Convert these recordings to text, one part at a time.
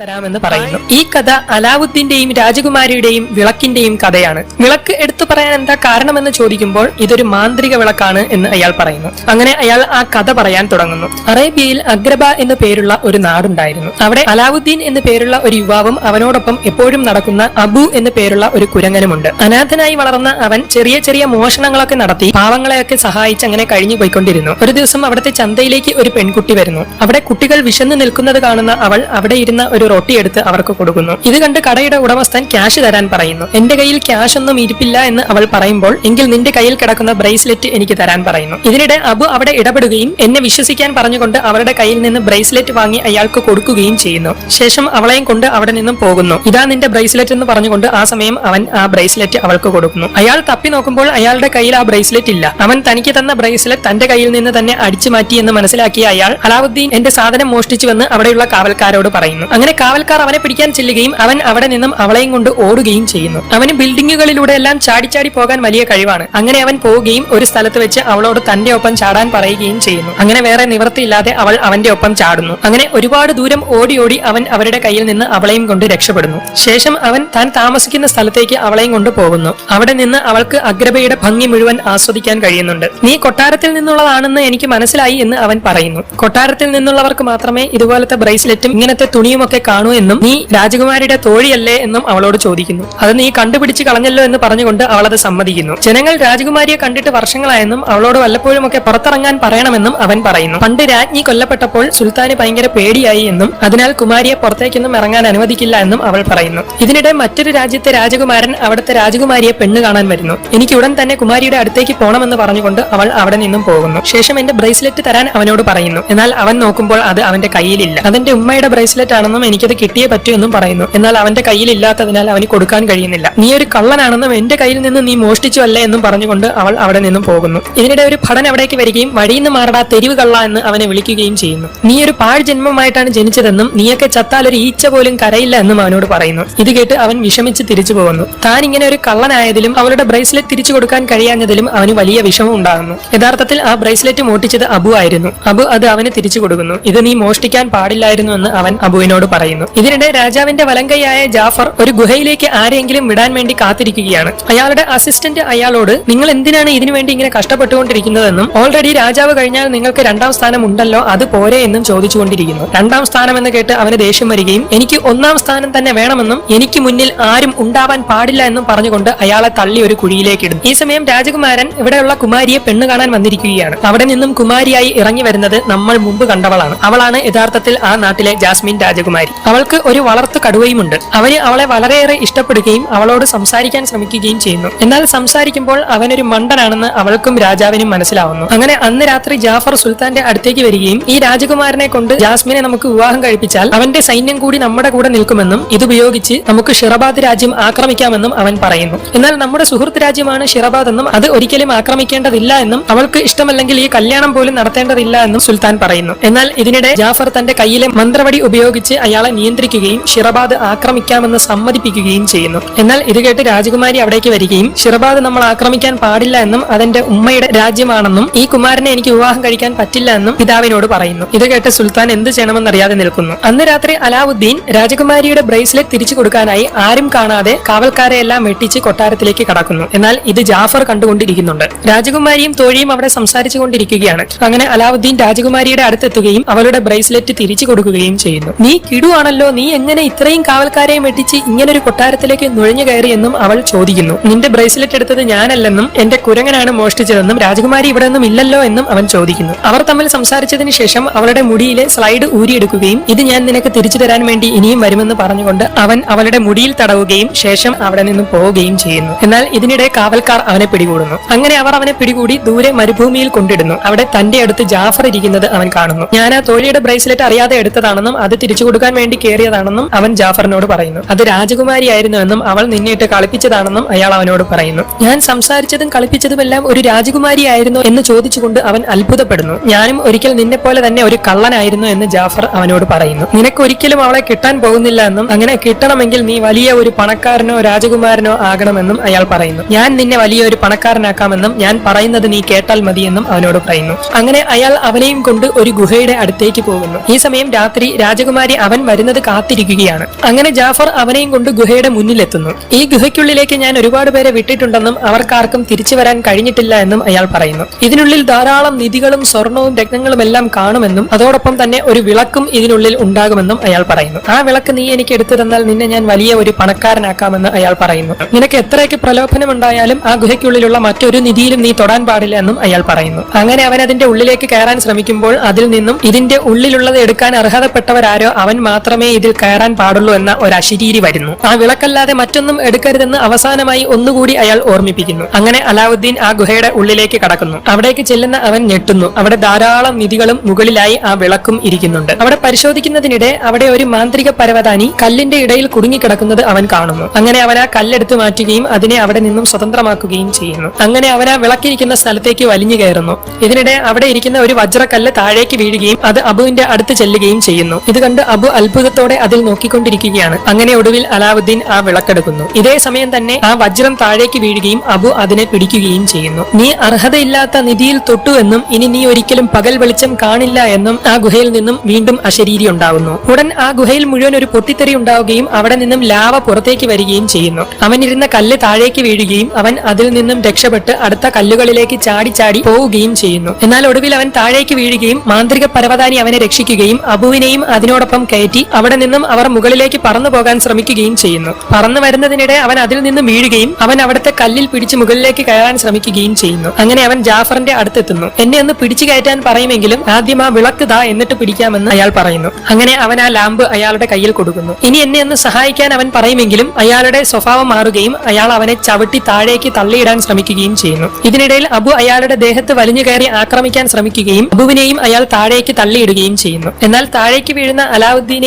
തരാമെന്ന് പറയുന്നു. ഈ കഥ അലാവുദ്ദീന്റെയും രാജകുമാരിയുടെയും വിളക്കിന്റെയും കഥയാണ്. വിളക്ക് എടുത്തു പറയാൻ എന്താ കാരണമെന്ന് ചോദിക്കുമ്പോൾ ഇതൊരു മാന്ത്രിക വിളക്കാണ് എന്ന് അയാൾ പറയുന്നു. അങ്ങനെ അയാൾ ആ കഥ പറയാൻ തുടങ്ങുന്നു. അറേബ്യയിൽ അഗ്രബ എന്ന പേരുള്ള ഒരു നാടുണ്ടായിരുന്നു. അവിടെ അലാവുദ്ദീൻ എന്നു പേരുള്ള ഒരു യുവാവും അവനോടൊപ്പം എപ്പോഴും നടക്കുന്ന അബു എന്നു പേരുള്ള ഒരു കുരങ്ങനുമുണ്ട്. അനാഥനായി വളർന്ന അവൻ ചെറിയ ചെറിയ മോഷണങ്ങളൊക്കെ നടത്തി പാവങ്ങളെയൊക്കെ സഹായിച്ച് അങ്ങനെ കഴിഞ്ഞു പോയിക്കൊണ്ടിരുന്നു. ഒരു ദിവസം അവിടുത്തെ ചന്തയിലേക്ക് ഒരു പെൺകുട്ടി വരുന്നു. അവിടെ കുട്ടികൾ വിശന്നു നിൽക്കുന്നത് കാണുന്ന അവൾ അവിടെ ഇരുന്ന ഒരു റൊട്ടി എടുത്ത് അവർക്ക് കൊടുക്കുന്നു. ഇത് കണ്ട് കടയുടെ ഉടമസ്ഥൻ ക്യാഷ് തരാൻ പറയുന്നു. എന്റെ കയ്യിൽ ക്യാഷ് ഒന്നും ഇരിപ്പില്ല എന്ന് അവൾ പറയുമ്പോൾ എങ്കിൽ നിന്റെ കയ്യിൽ കിടക്കുന്ന ബ്രേസ്ലെറ്റ് എനിക്ക് തരാൻ പറയുന്നു. ഇതിനിടെ അബു അവിടെ ഇടപെടുകയും എന്നെ വിശ്വസിക്കാൻ പറഞ്ഞുകൊണ്ട് അവരുടെ കയ്യിൽ നിന്ന് ബ്രേസ്ലെറ്റ് വാങ്ങി അയാൾക്ക് കൊടുക്കുകയും ചെയ്യുന്നു. ശേഷം അവളെയും കൊണ്ട് അവിടെ നിന്നും പോകുന്നു. ഇതാ നിന്റെ ബ്രേസ്ലെറ്റ് എന്ന് പറഞ്ഞുകൊണ്ട് ആ സമയം അവൻ ആ ബ്രേസ്ലെറ്റ് അവൾക്ക് കൊടുക്കുന്നു. അയാൾ തപ്പി നോക്കുമ്പോൾ അയാളുടെ കയ്യിൽ ആ ബ്രേസ്ലെറ്റ് ഇല്ല. അവൻ തനിക്ക് തന്ന ബ്രേസ്ലെറ്റ് തന്റെ കയ്യിൽ നിന്ന് തന്നെ അടിച്ചു മാറ്റി എന്ന് മനസ്സിലാക്കിയ അയാൾ അലാവുദ്ദീൻ എന്റെ സാധനം മോഷ്ടിച്ചുവെന്ന് അവിടെയുള്ള കാവൽക്കാരോട് പറയുന്നു. അങ്ങനെ കാവൽക്കാർ അവനെ പിടിക്കാൻ ചെല്ലുകയും അവൻ അവിടെ നിന്നും അവളെയും കൊണ്ട് ഓടുകയും ചെയ്യുന്നു. അവന് ബിൽഡിങ്ങുകളിലൂടെ എല്ലാം ചാടിച്ചാടി പോകാൻ വലിയ കഴിവാണ്. അങ്ങനെ അവൻ പോവുകയും ഒരു സ്ഥലത്ത് വെച്ച് അവളോട് തന്റെ ഒപ്പം ചാടാൻ പറയുകയും ചെയ്യുന്നു. അങ്ങനെ വേറെ നിവൃത്തിയില്ലാതെ അവൾ അവന്റെ ഒപ്പം ചാടുന്നു. അങ്ങനെ ഒരുപാട് ദൂരം ഓടി ഓടി അവൻ അവരുടെ കയ്യിൽ നിന്ന് അവളെയും കൊണ്ട് രക്ഷപ്പെടുന്നു. ശേഷം അവൻ താൻ താമസിക്കുന്ന സ്ഥലത്തേക്ക് അവളെയും കൊണ്ട് പോകുന്നു. അവിടെ നിന്ന് അവൾക്ക് അഗ്രബയുടെ ഭംഗി മുഴുവൻ ആസ്വദിക്കാൻ കഴിയുന്നുണ്ട്. നീ കൊട്ടാരത്തിൽ നിന്നുള്ളതാണെന്ന് എനിക്ക് മനസ്സിലായി എന്ന് അവൻ പറയുന്നു. കൊട്ടാരത്തിൽ നിന്നുള്ളവർക്ക് മാത്രമേ ഇതുപോലത്തെ ബ്രേസ്ലെറ്റും ഇങ്ങനത്തെ തുണിയുമൊക്കെ കാണൂ എന്നും നീ രാജകുമാരിയുടെ തോഴിയല്ലേ എന്നും അവളോട് ചോദിക്കുന്നു. അത് നീ കണ്ടുപിടിച്ച് കളഞ്ഞല്ലോ എന്ന് പറഞ്ഞുകൊണ്ട് അവൾ അത് സമ്മതിക്കുന്നു. ജനങ്ങൾ രാജകുമാരിയെ കണ്ടിട്ട് വർഷങ്ങളായെന്നും അവളോട് വല്ലപ്പോഴും ഒക്കെ പുറത്തിറങ്ങാൻ പറയണമെന്നും അവൻ പറയുന്നു. പണ്ട് രാജ്ഞി കൊല്ലപ്പെട്ടപ്പോൾ സുൽത്താന് ഭയങ്കര പേടിയായി എന്നും അതിനാൽ കുമാരിയെ പുറത്തേക്കൊന്നും ഇറങ്ങാൻ അനുവദിക്കില്ല എന്നും അവൾ പറയുന്നു. ഇതിനിടെ മറ്റൊരു രാജ്യത്തെ രാജകുമാരൻ അവിടുത്തെ രാജകുമാരിയെ പെണ്ണ് കാണാൻ വരുന്നു. എനിക്ക് ഉടൻ തന്നെ കുമാരിയുടെ അടുത്തേക്ക് പോകണമെന്ന് പറഞ്ഞുകൊണ്ട് അവൾ അവിടെ നിന്നും പോകുന്നു. ശേഷം എന്റെ ബ്രേസ്ലെറ്റ് തരാൻ അവനോട് പറയുന്നു. എന്നാൽ അവൻ നോക്കുമ്പോൾ അത് അവന്റെ കയ്യിലില്ല. അതെന്റെ ഉമ്മയുടെ ബ്രേസ്ലെറ്റ് ആണെന്നും എനിക്കത് കിട്ടിയേ പറ്റൂ എന്നും പറയുന്നു. എന്നാൽ അവന്റെ കയ്യിൽ ഇല്ലാത്തതിനാൽ അവന് കൊടുക്കാൻ കഴിയുന്നില്ല. നീ ഒരു കള്ളനാണെന്നും എന്റെ കയ്യിൽ നിന്ന് നീ മോഷ്ടിച്ചു അല്ലേ എന്നും പറഞ്ഞുകൊണ്ട് അവൾ അവിടെ നിന്നും പോകുന്നു. ഇതിനിടെ ഒരു ഭടൻ അവിടേക്ക് വരികയും വഴിയിൽ നിന്ന് മാറടാ തെരുവ് കള്ള എന്ന് അവനെ വിളിക്കുകയും ചെയ്യുന്നു. നീ ഒരു പാഴ് ജന്മമായിട്ടാണ് ജനിച്ചതെന്നും നീയൊക്കെ ചത്താൽ ഒരു ഈച്ച പോലും കരയില്ല എന്നും അവനോട് പറയുന്നു. ഇത് കേട്ട് അവൻ വിഷമിച്ച് തിരിച്ചു പോകുന്നു. താൻ ഇങ്ങനെ ഒരു കള്ളനായതിലും അവളുടെ ബ്രേസ്ലെറ്റ് തിരിച്ചു കൊടുക്കാൻ കഴിയാഞ്ഞതിലും അവന് വലിയ വിഷമം ഉണ്ടാകുന്നു. യഥാർത്ഥത്തിൽ ആ ബ്രേസ്ലെറ്റ് മോട്ടിച്ചത് അബു ആയിരുന്നു. അബു അത് അവന് തിരിച്ചു കൊടുക്കുന്നു. ഇത് നീ മോഷ്ടിക്കാൻ പാടില്ലായിരുന്നു എന്ന് അവൻ അബുവിനോട് പറയുന്നു. ഇതിനിടെ രാജാവിന്റെ വലങ്കയായ ജാഫർ ഒരു ഗുഹയിലേക്ക് ആരെങ്കിലും വിടാൻ വേണ്ടി കാത്തിരിക്കുകയാണ്. അയാളുടെ അസിസ്റ്റന്റ് അയാളോട് നിങ്ങൾ എന്തിനാണ് ഇതിനുവേണ്ടി ഇങ്ങനെ കഷ്ടപ്പെട്ടുകൊണ്ടിരിക്കുന്നതെന്നും ഓൾറെഡി രാജാവ് കഴിഞ്ഞാൽ നിങ്ങൾക്ക് രണ്ടാം സ്ഥാനം ഉണ്ടല്ലോ അത് പോരെ എന്നും ചോദിച്ചുകൊണ്ടിരിക്കുന്നു. രണ്ടാം സ്ഥാനം എന്ന് കേട്ട് അവന് ദേഷ്യം വരികയും എനിക്ക് ഒന്നാം സ്ഥാനം തന്നെ വേണമെന്നും എനിക്ക് മുന്നിൽ ആരും ഉണ്ടാവാൻ പാടില്ല എന്നും പറഞ്ഞുകൊണ്ട് അയാളെ തള്ളി ഒരു കുഴിയിലേക്ക് ഇടും ഈ സമയം രാജകുമാരൻ ഇവിടെയുള്ള കുമാരിയെ പെണ്ണ് കാണാൻ വന്നിരിക്കുകയാണ്. അവിടെ നിന്നും കുമാരിയായി ഇറങ്ങി വരുന്നത് നമ്മൾ മുമ്പ് കണ്ടവളാണ്. അവളാണ് യഥാർത്ഥത്തിൽ ആ നാട്ടിലെ ജാസ്മിൻ രാജകുമാരി. അവൾക്ക് ഒരു വളർത്തു കടുവയുമുണ്ട്. അവന് അവളെ വളരെയേറെ ഇഷ്ടപ്പെടുകയും അവളോട് സംസാരിക്കാൻ ശ്രമിക്കുകയും ചെയ്യുന്നു. എന്നാൽ സംസാരിക്കുമ്പോൾ അവനൊരു മണ്ടനാണെന്ന് അവൾക്കും രാജാവിനും മനസ്സിലാവുന്നു. അങ്ങനെ അന്ന് രാത്രി ജാഫർ സുൽത്താന്റെ അടുത്തേക്ക് വരികയും ഈ രാജകുമാരനെ കൊണ്ട് ജാസ്മിനെ നമുക്ക് വിവാഹം കഴിപ്പിച്ചാൽ അവന്റെ സൈന്യം കൂടി നമ്മുടെ കൂടെ നിൽക്കുമെന്നും ഇതുപയോഗിച്ച് നമുക്ക് ഷിറബാദ് രാജ്യം ആക്രമിക്കാമെന്നും അവൻ പറയുന്നു. എന്നാൽ നമ്മുടെ സുഹൃത്ത് രാജ്യമാണ് ഷിറബാദ് എന്നും അത് ഒരിക്കലും ആക്രമിക്കേണ്ടതില്ല എന്നും അവൾക്ക് ഇഷ്ടമല്ലെങ്കിൽ ഈ കല്യാണം പോലും നടത്തേണ്ടതില്ല എന്നും സുൽത്താൻ പറയുന്നു. എന്നാൽ ഇതിനിടെ ജാഫർ തന്റെ കയ്യിലെ മന്ത്രവടി ഉപയോഗിച്ച് അയാളെ നിയന്ത്രിക്കുകയും ഷിറബാദ് ആക്രമിക്കാമെന്ന് സമ്മതിപ്പിക്കുകയും ചെയ്യുന്നു. എന്നാൽ ഇത് കേട്ട് രാജകുമാരി അവിടേക്ക് വരികയും ഷിറബാദ് നമ്മൾ ആക്രമിക്കാൻ പാടില്ല എന്നും അതെന്റെ ഉമ്മയുടെ രാജ്യമാണെന്നും ഈ കുമാരനെ എനിക്ക് വിവാഹം കഴിക്കാൻ പറ്റില്ല എന്നും പിതാവിനോട് പറയുന്നു. ഇത് കേട്ട് സുൽത്താൻ എന്ത് ചെയ്യണമെന്നറിയാതെ നിൽക്കുന്നു. അന്ന് രാത്രി അലാവുദ്ദീൻ രാജകുമാരിയുടെ ബ്രേസ്ലെറ്റ് തിരിച്ചു കൊടുക്കാനായി ആരും കാണാതെ കാവൽക്കാരെ എല്ലാം വെട്ടിച്ച് കൊട്ടാരത്തിലേക്ക് കടക്കുന്നു. എന്നാൽ ഇത് ജാഫർ കണ്ടുകൊണ്ടിരിക്കുന്നുണ്ട്. രാജകുമാരിയും തോഴിയും അവിടെ സംസാരിച്ചു കൊണ്ടിരിക്കുകയാണ് അങ്ങനെ അലാവുദ്ദീൻ രാജകുമാരിയുടെ അടുത്തെത്തുകയും അവളുടെ ബ്രേസ്ലെറ്റ് തിരിച്ചു കൊടുക്കുകയും ചെയ്യുന്നു. നീ കിടുവാണല്ലോ നീ എങ്ങനെ ഇത്രയും കാവൽക്കാരെയും വെട്ടിച്ച് ഇങ്ങനൊരു കൊട്ടാരത്തിലേക്ക് നുഴഞ്ഞു കയറിയെന്നും അവൾ ചോദിക്കുന്നു. നിന്റെ ബ്രേസ്ലെറ്റ് എടുത്തത് ഞാനല്ലെന്നും എന്റെ കുരങ്ങനാണ് മോഷ്ടിച്ചതെന്നും രാജകുമാരി ഇവിടെ ഒന്നും ഇല്ലല്ലോ എന്നും അവൻ ചോദിക്കുന്നു. അവർ തമ്മിൽ സംസാരിച്ചതിന് ശേഷം അവളുടെ മുടിയിലെ സ്ലൈഡ് ഊരിയെടുക്കുകയും ഇത് ഞാൻ നിനക്ക് തിരിച്ചു തരാൻ വേണ്ടി ഇനിയും വരുമെന്ന് പറഞ്ഞുകൊണ്ട് അവൻ അവളുടെ മുടിയിൽ തടവുകയും ശേഷം അവിടെ നിന്നും പോവുകയും ചെയ്യുന്നു. എന്നാൽ ഇതിനിടെ കാവൽക്കാർ അവനെ പിടികൂടുന്നു. അങ്ങനെ അവർ അവനെ പിടികൂടി ദൂരെ മരുഭൂമിയിൽ കൊണ്ടിടുന്നു. അവിടെ തന്റെ അടുത്ത് ജാഫർ ഇരിക്കുന്നത് അവൻ കാണുന്നു. ഞാൻ ആ തോഴിയുടെ ബ്രേസ്ലെറ്റ് അറിയാതെ എടുത്തതാണെന്നും അത് തിരിച്ചു കൊടുക്കാൻ വേണ്ടി കയറിയതാണെന്നും അവൻ ജാഫറിനോട് പറയുന്നു. അത് രാജകുമാരി രാജകുമാരിയായിരുന്നുവെന്നും അവൾ നിന്നിട്ട് കളിപ്പിച്ചതാണെന്നും അയാൾ അവനോട് പറയുന്നു. ഞാൻ സംസാരിച്ചതും കളിപ്പിച്ചതുമെല്ലാം ഒരു രാജകുമാരി ആയിരുന്നു എന്ന് ചോദിച്ചുകൊണ്ട് അവൻ അത്ഭുതപ്പെടുന്നു. ഞാനും ഒരിക്കൽ നിന്നെ പോലെ തന്നെ ഒരു കള്ളനായിരുന്നു എന്ന് ജാഫർ അവനോട് പറയുന്നു. നിനക്ക് ഒരിക്കലും അവളെ കിട്ടാൻ പോകുന്നില്ല എന്നും അങ്ങനെ കിട്ടണമെങ്കിൽ നീ വലിയ ഒരു പണക്കാരനോ രാജകുമാരനോ ആകണമെന്നും അയാൾ പറയുന്നു. ഞാൻ നിന്നെ വലിയ ഒരു പണക്കാരനാക്കാമെന്നും ഞാൻ പറയുന്നത് നീ കേട്ടാൽ മതിയെന്നും അവനോട് പറയുന്നു. അങ്ങനെ അയാൾ അവനെയും കൊണ്ട് ഒരു ഗുഹയുടെ അടുത്തേക്ക് പോകുന്നു. ഈ സമയം രാത്രി രാജകുമാരി അവൻ വരുന്നത് കാത്തിരിക്കുകയാണ്. അങ്ങനെ ജാഫർ അവനെയും കൊണ്ട് ഗുഹയുടെ മുന്നിലെത്തുന്നു. ഈ ഗുഹയ്ക്കുള്ളിലേക്ക് ഞാൻ ഒരുപാട് പേരെ വിട്ടിട്ടുണ്ടെന്നും അവർക്കാർക്കും തിരിച്ചു വരാൻ കഴിഞ്ഞിട്ടില്ല എന്നും അയാൾ പറയുന്നു. ഇതിനുള്ളിൽ ധാരാളം നിധികളും സ്വർണവും രത്നങ്ങളും എല്ലാം കാണുമെന്നും അതോടൊപ്പം തന്നെ ഒരു വിളക്കും ഇതിനുള്ളിൽ ഉണ്ടാകുമെന്നും അയാൾ പറയുന്നു. ആ വിളക്ക് നീ എനിക്ക് എടുത്തു തന്നാൽ നിന്നെ ഞാൻ വലിയ ഒരു പണക്കാരനാക്കാമെന്ന് അയാൾ പറയുന്നു. നിനക്ക് എത്രയൊക്കെ പ്രലോഭനമുണ്ടായാലും ആ ഗുഹയ്ക്കുള്ളിലുള്ള മറ്റൊരു നിധിയിലും നീ തൊടാൻ പാടില്ല എന്നും അയാൾ പറയുന്നു. അങ്ങനെ അവൻ അതിന്റെ ഉള്ളിലേക്ക് കയറാൻ ശ്രമിക്കുമ്പോൾ അതിൽ നിന്നും ഇതിന്റെ ഉള്ളിലുള്ളത് എടുക്കാൻ അർഹതപ്പെട്ടവരാരോ അവൻ മാത്രമേ ഇതിൽ കയറാൻ പാടുള്ളൂ എന്ന ഒരു അശരീരി വരുന്നു. ആ വിളക്കല്ലാതെ മറ്റൊന്നും എടുക്കരുതെന്ന് അവസാനമായി ഒന്നുകൂടി അയാൾ ഓർമ്മിപ്പിക്കുന്നു. അങ്ങനെ അലാവുദ്ദീൻ ആ ഗുഹയുടെ ഉള്ളിലേക്ക് കടക്കുന്നു. അവിടേക്ക് ചെല്ലുന്ന അവൻ ഞെട്ടുന്നു. അവിടെ ധാരാളം നിധികളും മുകളിലായി ആ വിളക്കും ഇരിക്കുന്നുണ്ട്. അവിടെ പരിശോധിക്കുന്നതിനിടെ അവിടെ ഒരു മാന്ത്രിക പരവതാനി കല്ലിന്റെ ഇടയിൽ കുടുങ്ങിക്കിടക്കുന്നത് അവൻ കാണുന്നു. അങ്ങനെ അവൻ ആ കല്ലെടുത്ത് മാറ്റുകയും അതിനെ അവിടെ നിന്നും സ്വതന്ത്രമാക്കുകയും ചെയ്യുന്നു. അങ്ങനെ അവൻ ആ വിളക്കിരിക്കുന്ന സ്ഥലത്തേക്ക് വലിഞ്ഞു കയറുന്നു. ഇതിനിടെ അവിടെ ഇരിക്കുന്ന ഒരു വജ്രക്കല്ല് താഴേക്ക് വീഴുകയും അത് അബുവിന്റെ അടുത്ത് ചെല്ലുകയും ചെയ്യുന്നു. ഇത് കണ്ട് അബു അത്ഭുതത്തോടെ അതിൽ നോക്കിക്കൊണ്ടിരിക്കുകയാണ്. അങ്ങനെ ഒടുവിൽ അലാവുദ്ദീൻ ആ വിളക്കെടുക്കുന്നു. ഇതേ സമയം തന്നെ ആ വജ്രം താഴേക്ക് വീഴുകയും അബു അതിനെ പിടിക്കുകയും ചെയ്യുന്നു. നീ അർഹതയില്ലാത്ത നിധിയിൽ തൊട്ടു എന്നും ഇനി നീ ഒരിക്കലും പകൽ വെളിച്ചം കാണില്ല എന്നും ആ ഗുഹയിൽ നിന്നും വീണ്ടും അശരീരി ഉണ്ടാവുന്നു. ഉടൻ ആ ഗുഹയിൽ മുഴുവൻ ഒരു പൊട്ടിത്തെറി ഉണ്ടാവുകയും അവിടെ നിന്നും ലാവ പുറത്തേക്ക് വരികയും ചെയ്യുന്നു. അവനിരുന്ന കല്ല് താഴേക്ക് വീഴുകയും അവൻ അതിൽ നിന്നും രക്ഷപ്പെട്ട് അടുത്ത കല്ലുകളിലേക്ക് ചാടി ചാടി പോവുകയും ചെയ്യുന്നു. എന്നാൽ ഒടുവിൽ അവൻ താഴേക്ക് വീഴുകയും മാന്ത്രിക പരവതാനി അവനെ രക്ഷിക്കുകയും അബുവിനെയും അതിനോടൊപ്പം കയറ്റി അവിടെ നിന്നും അവർ മുകളിലേക്ക് പറന്നു പോകാൻ ശ്രമിക്കുകയും ചെയ്യുന്നു. പറന്നു വരുന്നതിനിടെ അവൻ അതിൽ നിന്ന് വീഴുകയും അവൻ അവിടുത്തെ കല്ലിൽ പിടിച്ച് മുകളിലേക്ക് കയറാൻ ശ്രമിക്കുകയും ചെയ്യുന്നു. അങ്ങനെ അവൻ ജാഫറിന്റെ അടുത്തെത്തുന്നു. എന്നെ ഒന്ന് പിടിച്ചു കയറ്റാൻ പറയുമെങ്കിലും ആദ്യം ആ വിളക്ക് താ എന്നിട്ട് പിടിക്കാമെന്ന് അയാൾ പറയുന്നു. അങ്ങനെ അവൻ ആ ലാമ്പ് അയാളുടെ കയ്യിൽ കൊടുക്കുന്നു. ഇനി എന്നെ ഒന്ന് സഹായിക്കാൻ അവൻ പറയുമെങ്കിലും അയാളുടെ സ്വഭാവം മാറുകയും അയാൾ അവനെ ചവിട്ടി താഴേക്ക് തള്ളിയിടാൻ ശ്രമിക്കുകയും ചെയ്യുന്നു. ഇതിനിടയിൽ അബു അയാളുടെ ദേഹത്ത് വലിഞ്ഞു കയറി ആക്രമിക്കാൻ ശ്രമിക്കുകയും അബുവിനെയും അയാൾ താഴേക്ക് തള്ളിയിടുകയും ചെയ്യുന്നു. എന്നാൽ താഴേക്ക് വീഴുന്ന